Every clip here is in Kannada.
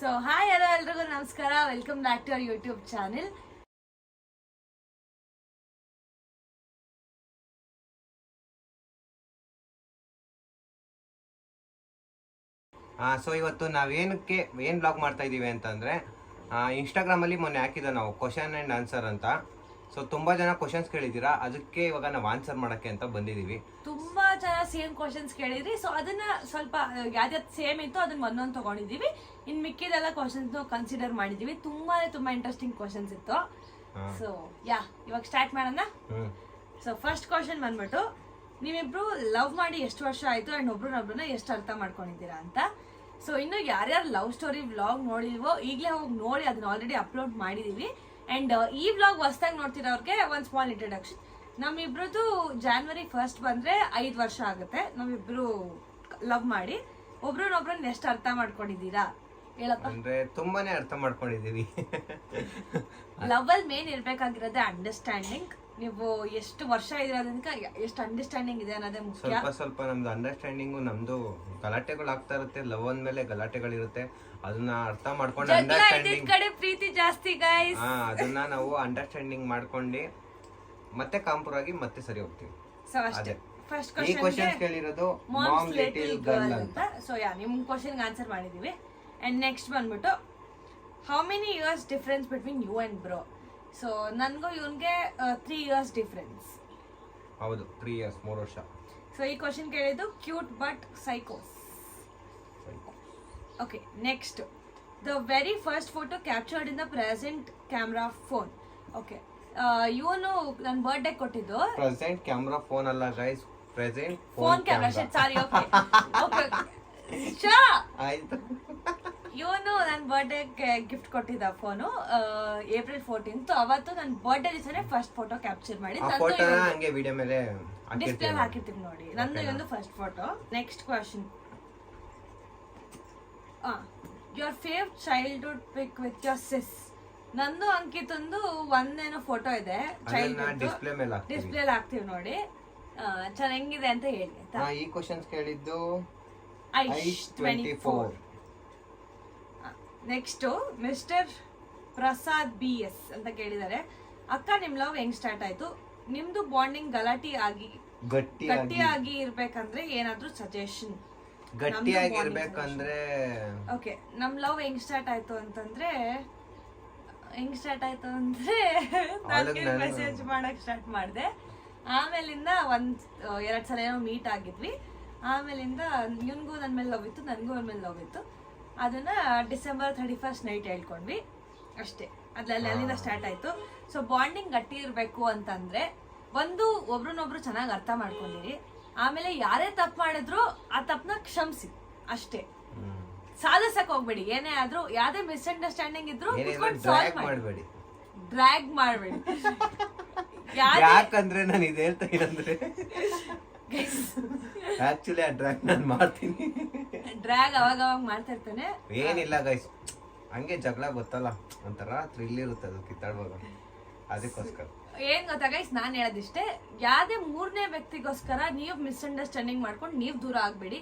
ಸೊ ಹಾಯ್ ಹಲೋ ಎಲ್ರಿಗೂ ನಮಸ್ಕಾರ. Welcome back to our YouTube channel so ಇವತ್ತು ನಾವೇನಕ್ಕೆ ಏನು ಬ್ಲಾಗ್ ಮಾಡ್ತಾ ಇದ್ದೀವಿ ಅಂತಂದರೆ ಇನ್ಸ್ಟಾಗ್ರಾಮಲ್ಲಿ ಮೊನ್ನೆ ಹಾಕಿದ್ದೆ ನಾವು ಕ್ವಶನ್ ಆ್ಯಂಡ್ ಆನ್ಸರ್ ಅಂತ. ಸೊ ತುಂಬಾ ಜನ ಕ್ವಶನ್ಸ್ ಕೇಳಿದ್ದೀರಾ? ಅದಕ್ಕೆ ಇವಾಗ ನಾವು ಆನ್ಸರ್ ಮಾಡಕ್ಕೆ ಅಂತ ಬಂದಿದೀವಿ ತುಂಬಾ ಜನ ಸೇಮ್ ಕ್ವಶನ್ಸ್ ಕೇಳಿದ್ರಿ. ಸೊ ಅದನ್ನ ಸ್ವಲ್ಪ ಯಾವ್ದ್ ಸೇಮ್ ಇತ್ತು ಅದನ್ನ ಒಂದೊಂದು ತಗೊಂಡಿದೀವಿ ಇನ್ ಮಿಕ್ಕಿದೆಲ್ಲ ಕ್ವಶನ್ಸ್ ಕನ್ಸಿಡರ್ ಮಾಡಿದೀವಿ ತುಂಬಾ ತುಂಬಾ ಇಂಟ್ರೆಸ್ಟಿಂಗ್ ಕ್ವಶನ್ಸ್ ಇತ್ತು. ಸೊ ಯಾ ಇವಾಗ ಸ್ಟಾರ್ಟ್ ಮಾಡೋಣ? ಸೊ ಫಸ್ಟ್ ಕ್ವಶನ್ ಬಂದ್ಬಿಟ್ಟು ನೀವಿಬ್ರು ಲವ್ ಮಾಡಿ ಎಷ್ಟು ವರ್ಷ ಆಯ್ತು ಅಂಡ್ ಒಬ್ರನ್ನೊಬ್ರನ್ನ ಎಷ್ಟು ಅರ್ಥ ಮಾಡ್ಕೊಂಡಿದ್ದೀರಾ ಅಂತ. ಸೊ ಇನ್ನು ಯಾರ್ಯಾರು ಲವ್ ಸ್ಟೋರಿ ವ್ಲಾಗ್ ನೋಡಿಲ್ವೋ ಈಗಲೇ ಹೋಗಿ ನೋಡಿ ಅದನ್ನ ಆಲ್ರೆಡಿ ಅಪ್ಲೋಡ್ ಮಾಡಿದೀವಿ ಅಂಡ್ ಈ ವ್ಲಾಗ್ ಹೊಸ್ದಾಗಿ ನೋಡ್ತಿರೋರ್ಗೆ ಒಂದು ಸ್ಮಾಲ್ ಇಂಟ್ರಡಕ್ಷನ್ ನಮ್ಮಿಬ್ರದ್ದು ಜಾನ್ವರಿ ಫಸ್ಟ್ ಬಂದ್ರೆ ಐದು ವರ್ಷ ಆಗುತ್ತೆ. ನಾವಿಬ್ರು ಲವ್ ಮಾಡಿ. ಒಬ್ರನ್ನೊಬ್ರನ್ನ ಎಷ್ಟು ಅರ್ಥ ಮಾಡ್ಕೊಂಡಿದ್ದೀರಾ? ಹೇಳಪ್ಪ. ಅಂದ್ರೆ ತುಂಬಾನೇ ಅರ್ಥ ಮಾಡ್ಕೊಂಡಿದ್ದೀವಿ. ಲವ್ ಅಲ್ಲಿ ಮೇನ್ ಇರ್ಬೇಕಾಗಿರೋದೇ ಅಂಡರ್ಸ್ಟ್ಯಾಂಡಿಂಗ್ ನೀವು ಎಷ್ಟು ವರ್ಷ ಇರೋದ್ರಿಂದ ಎಷ್ಟು ಅಂಡರ್ಸ್ಟ್ಯಾಂಡಿಂಗ್ ಇದೆ ಅನ್ನೋದೇ ಮುಖ್ಯ. ಸ್ವಲ್ಪ ಸ್ವಲ್ಪ ನಮ್ದು ಅಂಡರ್ಸ್ಟ್ಯಾಂಡಿಂಗು ನಮ್ದು ಗಲಾಟೆಗಳು ಆಗ್ತಾ ಇರುತ್ತೆ. ಲವ್ ಅಂದಮೇಲೆ ಗಲಾಟೆಗಳಿರುತ್ತೆ. ಅದನ್ನ ಅರ್ಥ ಮಾಡ್ಕೊಂಡು ಅಂಡರ್ಸ್ಟ್ಯಾಂಡಿಂಗ್ ಕಡೆ ಪ್ರೀತಿ ಜಾಸ್ತಿ ಗೈಸ್ ಹಾ ಅದನ್ನ ನಾವು ಅಂಡರ್ಸ್ಟ್ಯಾಂಡಿಂಗ್ ಮಾಡ್ಕೊಂಡು ಮತ್ತೆ ಕಾಂಪ್ರೂವ್ ಆಗಿ ಮತ್ತೆ ಸರಿ ಹೋಗ್ತೀವಿ. ಸೊ ಅಷ್ಟೇ. ಅದೇ. ಫಸ್ಟ್ ಈ question ಕೇಳಿರೋದು moms mom little little girl girl ಅಂತ. ಅಂತ. ಸೊ ಯಾ ನಿಮ್ ಕ್ವಶನ್ಗೆ ಆನ್ಸರ್ ಮಾಡಿದೀವಿ. ಅಂಡ್ ನೆಕ್ಸ್ಟ್ ಬಂದ್ಬಿಟ್ಟು how many years difference between you and bro so ನನ್ಗೂ ಇವನ್ಗೆ ತ್ರೀ ಇಯರ್ಸ್ ಡಿಫ್ರೆನ್ಸ್ ಹೌದು ತ್ರೀ ಇಯರ್ಸ್ ಮೂರು ವರ್ಷ. ಸೊ ಈ ಕ್ವಶನ್ ಕೇಳಿದ್ದು cute but ಸೈಕೋಸ್ okay next the very first photo captured in the present camera phone okay ಇವನು ನನ್ನ ಬರ್ಡೇ ಕೊಟ್ಟಿದ್ದು. ಪ್ರೆಸೆಂಟ್ ಕ್ಯಾಮ್ರಾ ಫೋನ್ ಅಲ್ಲ guys present phone camera shit sorry okay okay Shah ಆಯ್ತು. ಇವನು ನನ್ನ ಬರ್ಡೇಗೆ ಗಿಫ್ಟ್ ಕೊಟ್ಟಿದ್ದ ಫೋನು ಏಪ್ರಿಲ್ ಫೋರ್ಟೀನ್ತ್ ಅವತ್ತು ನನ್ನ ಬರ್ಡೇ ದಿವಸನೇ ಫಸ್ಟ್ ಫೋಟೋ ಕ್ಯಾಪ್ಚರ್ ಮಾಡಿ. ಆ ಫೋಟೋನ ಹಂಗೆ ವಿಡಿಯೋ ಮೇಲೆ ಡಿಸ್ಪ್ಲೇ ಹಾಕಿರ್ತೀವಿ ನೋಡಿ. ನಂದು ಇದೊಂದು first photo next question your fave childhood pic with your sis ನಂದು ಅಂಕಿತಂದು ಒಂದೇನೋ ಫೋಟೋ ಇದೆ. ಚೈಲ್ಡ್ಹುಡ್ ಡಿಸ್ಪ್ಲೇ ಮೇಲೆ ಹಾಕ್ತೀವಿ ಡಿಸ್ಪ್ಲೇ ಹಾಕ್ತೀವಿ ನೋಡಿ. ಚೆನ್ನಾಗಿದೆ ಅಂತ ಹೇಳಿ ಆಯ್ತಾ? ಈ ಕ್ವಶನ್ಸ್ ಕೇಳಿದ್ದು Aish Aish twenty four next mister Prasad B S ಅಂತ ಕೇಳಿದ್ದಾರೆ. ಅಕ್ಕ ನಿಮ್ ಲವ್ ಹೆಂಗ್ ಸ್ಟಾರ್ಟ್ ಆಯ್ತು? ನಿಮ್ದು ಬಾಂಡಿಂಗ್ ಗಲಾಟಿ ಆಗಿ ಗಟ್ಟಿಯಾಗಿ. ಗಟ್ಟಿಯಾಗಿ ಇರ್ಬೇಕಂದ್ರೆ ಏನಾದ್ರೂ ಸಜೆಷನ್ ಗಟ್ಟಿಯಾಗಿರ್ಬೇಕಂದ್ರೆ ಓಕೆ ನಮ್ ಲವ್ ಹೆಂಗ್ ಸ್ಟಾರ್ಟ್ ಆಯ್ತು ಅಂತಂದ್ರೆ ಹೆಂಗ್ ಸ್ಟಾರ್ಟ್ ಆಯ್ತು ಅಂದ್ರೆ ನನಗೆ ಮೆಸೇಜ್ ಮಾಡಕ್ ಸ್ಟಾರ್ಟ್ ಮಾಡಿದೆ. ಆಮೇಲಿಂದ ಒಂದ್ ಎರಡ್ ಸಲ ಏನೋ ಮೀಟ್ ಆಗಿದ್ವಿ. ಆಮೇಲಿಂದ ನಿನ್ಗೂ ನನ್ ಮೇಲೆ ಲವ್ ಇತ್ತು ನನ್ಗೂ ಅವ್ರ ಮೇಲೆ ಲವ್ ಇತ್ತು. ಅದನ್ನ ಡಿಸೆಂಬರ್ ಥರ್ಟಿ ಫಸ್ಟ್ ನೈಟ್ ಹೇಳ್ಕೊಂಡ್ವಿ. ಅಷ್ಟೇ ಅದ್ರಲ್ಲಿ ಅಲ್ಲಿಂದ ಸ್ಟಾರ್ಟ್ ಆಯ್ತು. ಸೊ ಬಾಂಡಿಂಗ್ ಗಟ್ಟಿ ಇರಬೇಕು ಅಂತಂದ್ರೆ ಒಂದು ಒಬ್ರನ್ನೊಬ್ರು ಚೆನ್ನಾಗಿ ಅರ್ಥ ಮಾಡ್ಕೊಂಡಿರಿ. ಆಮೇಲೆ ಯಾರೇ ತಪ್ಪು ಮಾಡಿದ್ರು ಆ ತಪ್ಪನ್ನ ಕ್ಷಮಿಸಿ. ಅಷ್ಟೇ. ಸಾಧಿಸಕ್ ಹೋಗ್ಬೇಡಿ. ಏನೇ ಆದ್ರೂ ಯಾವ್ದೇ ಮಿಸ್ಅಂಡರ್ಸ್ಟ್ಯಾಂಡಿಂಗ್ ಇದ್ರು ಮಾಡಬೇಡಿ. ಡ್ರ್ಯಾಗ್ ಮಾಡ್ಬೇಡಿ. ಯಾಕಂದ್ರೆ ನಾನು ಇದು ಹೇಳ್ತಾ ಇರಂದ್ರೆ ಆಕ್ಚುಲಿ ಆ ಡ್ರ್ಯಾಗ್ ನಾನು ಮಾಡ್ತೀನಿ. ಡ್ರ್ಯಾಗ್ ಅವಾಗ ಅವಾಗ ಮಾಡ್ತಾ ಇರ್ತಾನೆ. ಏನಿಲ್ಲ ಗೈಸ್ ಹಂಗೆ ಜಗಳ ಗೊತ್ತಲ್ಲ. ಒಂಥರ ಥ್ರಿಲ್ ಇರುತ್ತೆ ಅದು ಕಿತ್ತಾಡುವಾಗ. ಅದಕ್ಕೋಸ್ಕರ. ಏನ್ ಗೊತ್ತಾ ಗೈಸ್ ನಾನ್ ಹೇಳೋದಿಷ್ಟೇ ಯಾವ್ದೇ ಮೂರನೇ ವ್ಯಕ್ತಿಗೋಸ್ಕರ ನೀವು ಮಿಸ್ಅಂಡರ್ಸ್ಟ್ಯಾಂಡಿಂಗ್ ಮಾಡ್ಕೊಂಡು ನೀವು ದೂರ ಆಗ್ಬೇಡಿ.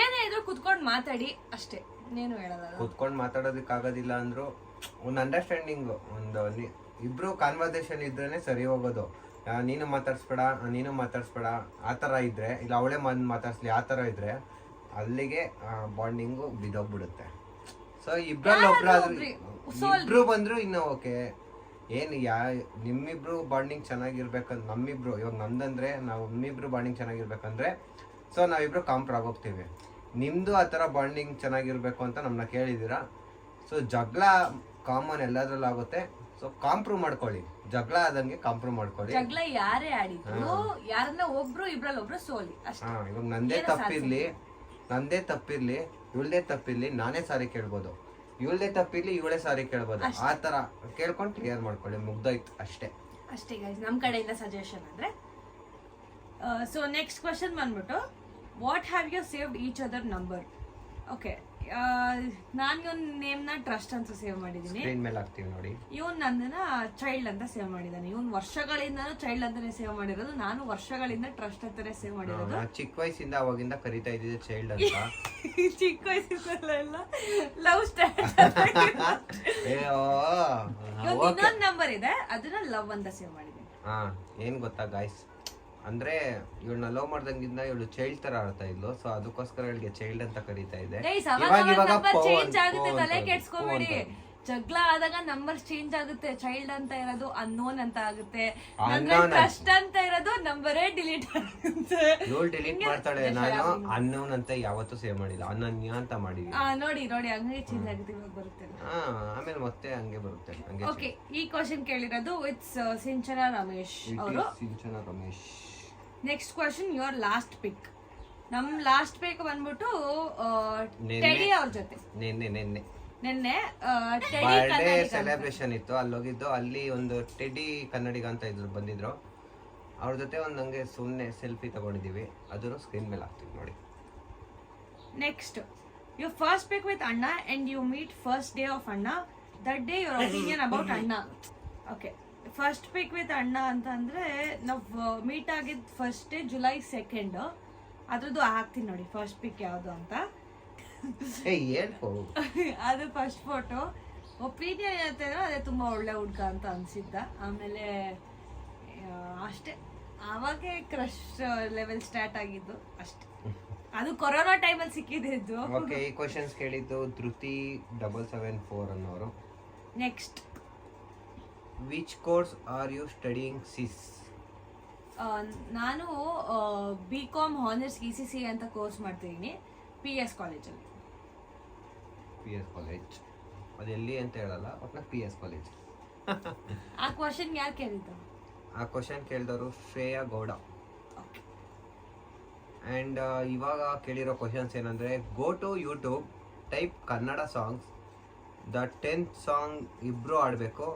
ಏನೇ ಇದ್ರು ಕುತ್ಕೊಂಡು ಮಾತಾಡಿ ಅಷ್ಟೇ. ನೀನು ಹೇಳೋದಲ್ಲ ಕೂತ್ಕೊಂಡು ಮಾತಾಡೋದಕ್ಕೆ ಆಗೋದಿಲ್ಲ ಅಂದ್ರು ಒಂದು ಅಂಡರ್ಸ್ಟ್ಯಾಂಡಿಂಗ್ ಒಂದು ಇಬ್ರು ಕಾನ್ವರ್ಸೇಷನ್ ಇದ್ರೇನೆ ಸರಿ ಹೋಗೋದು. ನೀನು ಮಾತಾಡ್ಸ್ಬೇಡ ನೀನು ಮಾತಾಡ್ಸ್ಬೇಡ ಆ ಥರ ಇದ್ರೆ ಇಲ್ಲ ಅವಳೇ ಮಂದ್ ಮಾತಾಡ್ಸ್ಲಿ ಆ ಥರ ಇದ್ರೆ ಅಲ್ಲಿಗೆ ಬಾಂಡಿಂಗು ಬಿದ್ದೋಗ್ಬಿಡುತ್ತೆ. ಸೊ ಇಬ್ರಲ್ಲಿ ಒಬ್ರಾದ್ರೂ ಇಬ್ರು ಬಂದ್ರು ಇನ್ನು ಓಕೆ ಏನು ಯಾ ನಿಮ್ಮಿಬ್ರು ಬಾಂಡಿಂಗ್ ಚೆನ್ನಾಗಿರ್ಬೇಕಂತ ನಮ್ಮಿಬ್ರು ಇವಾಗ ನಮ್ದಂದ್ರೆ ನಾವು ನಮ್ಮಿಬ್ರು ಬಾಂಡಿಂಗ್ ಚೆನ್ನಾಗಿರ್ಬೇಕಂದ್ರೆ ಸೊ ನಾವಿಬ್ರು ಕಾಂಪ್ರಾಗ್ ಆಗೋಗ್ತೀವಿ. ನಿಮ್ಮದು ಆ ಥರ ಬಾಂಡಿಂಗ್ ಚೆನ್ನಾಗಿರ್ಬೇಕು ಅಂತ ನಮ್ಮನ್ನ ಕೇಳಿದ್ದೀರಾ ಸೊ ಜಗಳ ಕಾಮನ್ ಎಲ್ಲದ್ರಲ್ಲಿ ಆಗುತ್ತೆ. ಸೊ ಕಾಂಪ್ರೂವ್ ಮಾಡ್ಕೊಳ್ಳಿ. ಜಗಳ ಆದಂಗೆ ಕಾಂಪ್ರೂವ್ ಮಾಡ್ಕೊಳ್ಳಿ. ಜಗಳ ಯಾರೇ ಆಡಿದ್ರು ಯಾರನ್ನ ಒಬ್ರು ಇಬ್ರಲ್ಲಿ ಒಬ್ರು ಸೋಲಿ ಹಾ ಇವಾಗ ನಂದೇ ತಪ್ಪಿರ್ಲಿ ನಂದೇ ತಪ್ಪಿರ್ಲಿ ಇವಳದೇ ತಪ್ಪಿರ್ಲಿ ನಾನೇ ಸಾರಿ ಕೇಳ್ಬೋದು. ಇವಳದೇ ತಪ್ಪಿರ್ಲಿ ಇವಳೇ ಸಾರಿ ಕೇಳ್ಬೋದು. ಆ ತರ ಕೇಳ್ಕೊಂಡು ಕ್ಲಿಯರ್ ಮಾಡ್ಕೊಳ್ಳಿ ಮುಗ್ದೋಯ್ತು ಅಷ್ಟೇ. ಅಷ್ಟೇ ಗೈಸ್ ನಮ್ಮ ಕಡೆಯಿಂದ ಸಜೆಷನ್ ಅಂದ್ರೆ. ಸೊ ನೆಕ್ಸ್ಟ್ ಕ್ವಶನ್ ಬಂದ್ಬಿಟ್ಟು what have you saved each other number okay ನಾನು ಇವನ್ ನೇಮ್ನ ಟ್ರಸ್ಟ್ ಅಂತ ಸೇವ್ ಮಾಡಿದ್ದೀನಿ ಸ್ಕ್ರೀನ್ ಮೇಲೆ ಹಾಕ್ತೀವಿ ನೋಡಿ. ಇವನ್ ನಂದನ ಚೈಲ್ಡ್ ಅಂತ ಸೇವ್ ಮಾಡಿದ್ದಾನೆ ಇವನ್ ವರ್ಷಗಳಿಂದ ಚೈಲ್ಡ್ ಅಂತಾನೆ ಸೇವ್ ಮಾಡಿರೋದು. ನಾನು ವರ್ಷಗಳಿಂದ ಟ್ರಸ್ಟ್ ಅಂತಾನೆ ಸೇವ್ ಮಾಡಿರೋದು. ಚಿಕ್ಕ ವಯಸ್ಸಿಂದ ಅವಾಗಿಂದ ಕರಿತಾ ಇದ್ದಿದ್ದೆ ಚೈಲ್ಡ್ ಅಂತ. ಚಿಕ್ಕ ವಯಸ್ಸಿನಲ್ಲ ಲವ್ ಅಯ್ಯೋ ಇನ್ನೊಂದು ನಂಬರ್ ಇದೆ. ಅದನ್ನ ಲವ್ ಅಂತ ಸೇವ್ ಮಾಡಿದ್ದೀನಿ ಹಾ ಏನ್ ಗೊತ್ತಾ ಗಾಯ್ಸ್ ಅಂದ್ರೆ ಇವಳನ್ನ ಲವ್ ಮಾಡ್ದಂಗಿಂದ ಇವಳು ಚೈಲ್ಡ್ ತರ ಆಡ್ತಾ ಇದ್ಲು. ಸೊ ಅದಕ್ಕೋಸ್ಕರ ಇವಳಿಗೆ ಚೈಲ್ಡ್ ಅಂತ ಕರೀತಾ ಇದೆ. ಗೈಸ್ ಅವಾಗ ಇವಾಗ ಇವಾಗ ನಂಬರ್ ಚೇಂಜ್ ಆಗುತ್ತೆ ತಲೆ ಅಂತ, ಕೆಡ್ಸ್ಕೊಬೇಡಿ. ಪವನ್ ಅಂತ. ಜಗಳ ಆದಾಗ ನಂಬರ್ ಚೇಂಜ್ ಆಗುತ್ತೆ. ಚೈಲ್ಡ್ ಅಂತ ಇರೋದು ಅನ್ನೋನ್ ಅಂತ ಆಗುತ್ತೆ. Unknown ಟ್ರಸ್ಟ್ ಅಂತ. ಇರೋದು ನಂಬರೇ ಡಿಲೀಟ್ ಆಗುತ್ತೆ. ಇವಳು ಡಿಲೀಟ್ ಹಿಂಗೆ ಮಾಡ್ತಾಳೆ ನಾನು. ಅನ್ನೋನ್ ಅಂತ ಯಾವತ್ತೂ ಸೇವ್ ಮಾಡಿಲ್ಲ. ಅನನ್ಯ ಅಂತ ಮಾಡಿದೀನಿ. ಆ, ನೋಡಿ ನೋಡಿ ಹಂಗೆ ಚೇಂಜ್ ಆಗುತ್ತೆ ಇವಾಗ ಬರುತ್ತೆ. ಹಾ ಆಮೇಲೆ ಮತ್ತೆ ಹಂಗೆ ಬರುತ್ತೆ ಹಂಗೆ ಓಕೆ ಈ ಕ್ವಶನ್ ಕೇಳಿರೋದು ಇಟ್ಸ್ ಸಿಂಚನ ರಮೇಶ್ ಅವರು. Sinchana Ramesh next question your last pic ನಮ್ ಲಾಸ್ಟ್ ಪಿಕ್ ಬಂದ್ಬಿಟ್ಟು. ಟೆಡಿ ಅವ್ರ ಜೊತೆ. ನಿನ್ನೆ ನಿನ್ನೆ. ನಿನ್ನೆ ಬರ್ಡೇ. ಸೆಲೆಬ್ರೇಷನ್ ಇತ್ತು. ಅಲ್ಲಿ ಹೋಗಿದ್ದು ಅಲ್ಲಿ ಒಂದು ಟೆಡಿ ಕನ್ನಡಿಗ ಅಂತ ಇದ್ರು ಬಂದಿದ್ರು. ಅವ್ರ ಜೊತೆ ಒಂದು ಹಂಗೆ ಸುಮ್ಮನೆ ಸೆಲ್ಫಿ ತಗೊಂಡಿದೀವಿ ಅದನ್ನು ಸ್ಕ್ರೀನ್ ಮೇಲೆ ಹಾಕ್ತೀವಿ ನೋಡಿ. Next you first pic with ಅಣ್ಣ and you meet first day of ಅಣ್ಣ that day your opinion about ಅಣ್ಣ ಓಕೆ ಫಸ್ಟ್ ಪಿಕ್ ವಿತ್ ಅಣ್ಣ ಅಂತ ಅಂದ್ರೆ ನಾವು ಮೀಟ್ ಆಗಿದ್ದು ಫಸ್ಟ್ ಡೇ ಜುಲೈ ಸೆಕೆಂಡ್ ಅದ್ರದ್ದು ಹಾಕ್ತೀನಿ ನೋಡಿ ಫಸ್ಟ್ ಪಿಕ್ ಯಾವುದು ಅಂತ. ಅದು ಫಸ್ಟ್ ಫೋಟೋ ಒಪಿನಿಯನ್ ಹೇಳ್ತಿದ್ರೆ ಅದೇ ತುಂಬಾ ಒಳ್ಳೆ ಹುಡ್ಗ ಅಂತ ಅನ್ಸಿದ್ದ. ಆಮೇಲೆ ಅಷ್ಟೇ. ಆವಾಗೆ ಕ್ರಶ್ ಲೆವೆಲ್ ಸ್ಟಾರ್ಟ್ ಆಗಿದ್ದು ಅಷ್ಟೇ. ಅದು ಕೊರೋನಾ ಟೈಮಲ್ಲಿ ಸಿಕ್ಕಿದ್ದು ಓಕೆ ಈ ಕ್ವಶನ್ಸ್ ಕೇಳಿದ್ದು ಧೃತಿ ಡಬಲ್ ಸೆವೆನ್ ಫೋರ್ ಅನ್ನೋರು. Next which course are you studying sis ನಾನು B Com honours E C C ಅಂತ ಕೋರ್ಸ್ ಮಾಡ್ತಿದ್ದೀನಿ ಪಿ ಎಸ್ ಕಾಲೇಜಲ್ಲಿ ಪಿ ಎಸ್ ಕಾಲೇಜ್ ಅದೆಲ್ಲಿ ಅಂತ ಹೇಳಲ್ಲ ನಾ ಪಿ ಎಸ್ ಕಾಲೇಜ್ ಆ ಕ್ವಶನ್ ಯಾರು ಕೇಳಿದ್ದು? ಆ ಕ್ವಶನ್ ಕೇಳಿದವರು ಶ್ರೇಯಾ ಗೌಡ. ಆ್ಯಂಡ್ ಇವಾಗ ಕೇಳಿರೋ ಕ್ವಶನ್ಸ್ ಏನಂದರೆ go to YouTube type Kannada songs the tenth song ಇಬ್ಬರು ಆಡಬೇಕು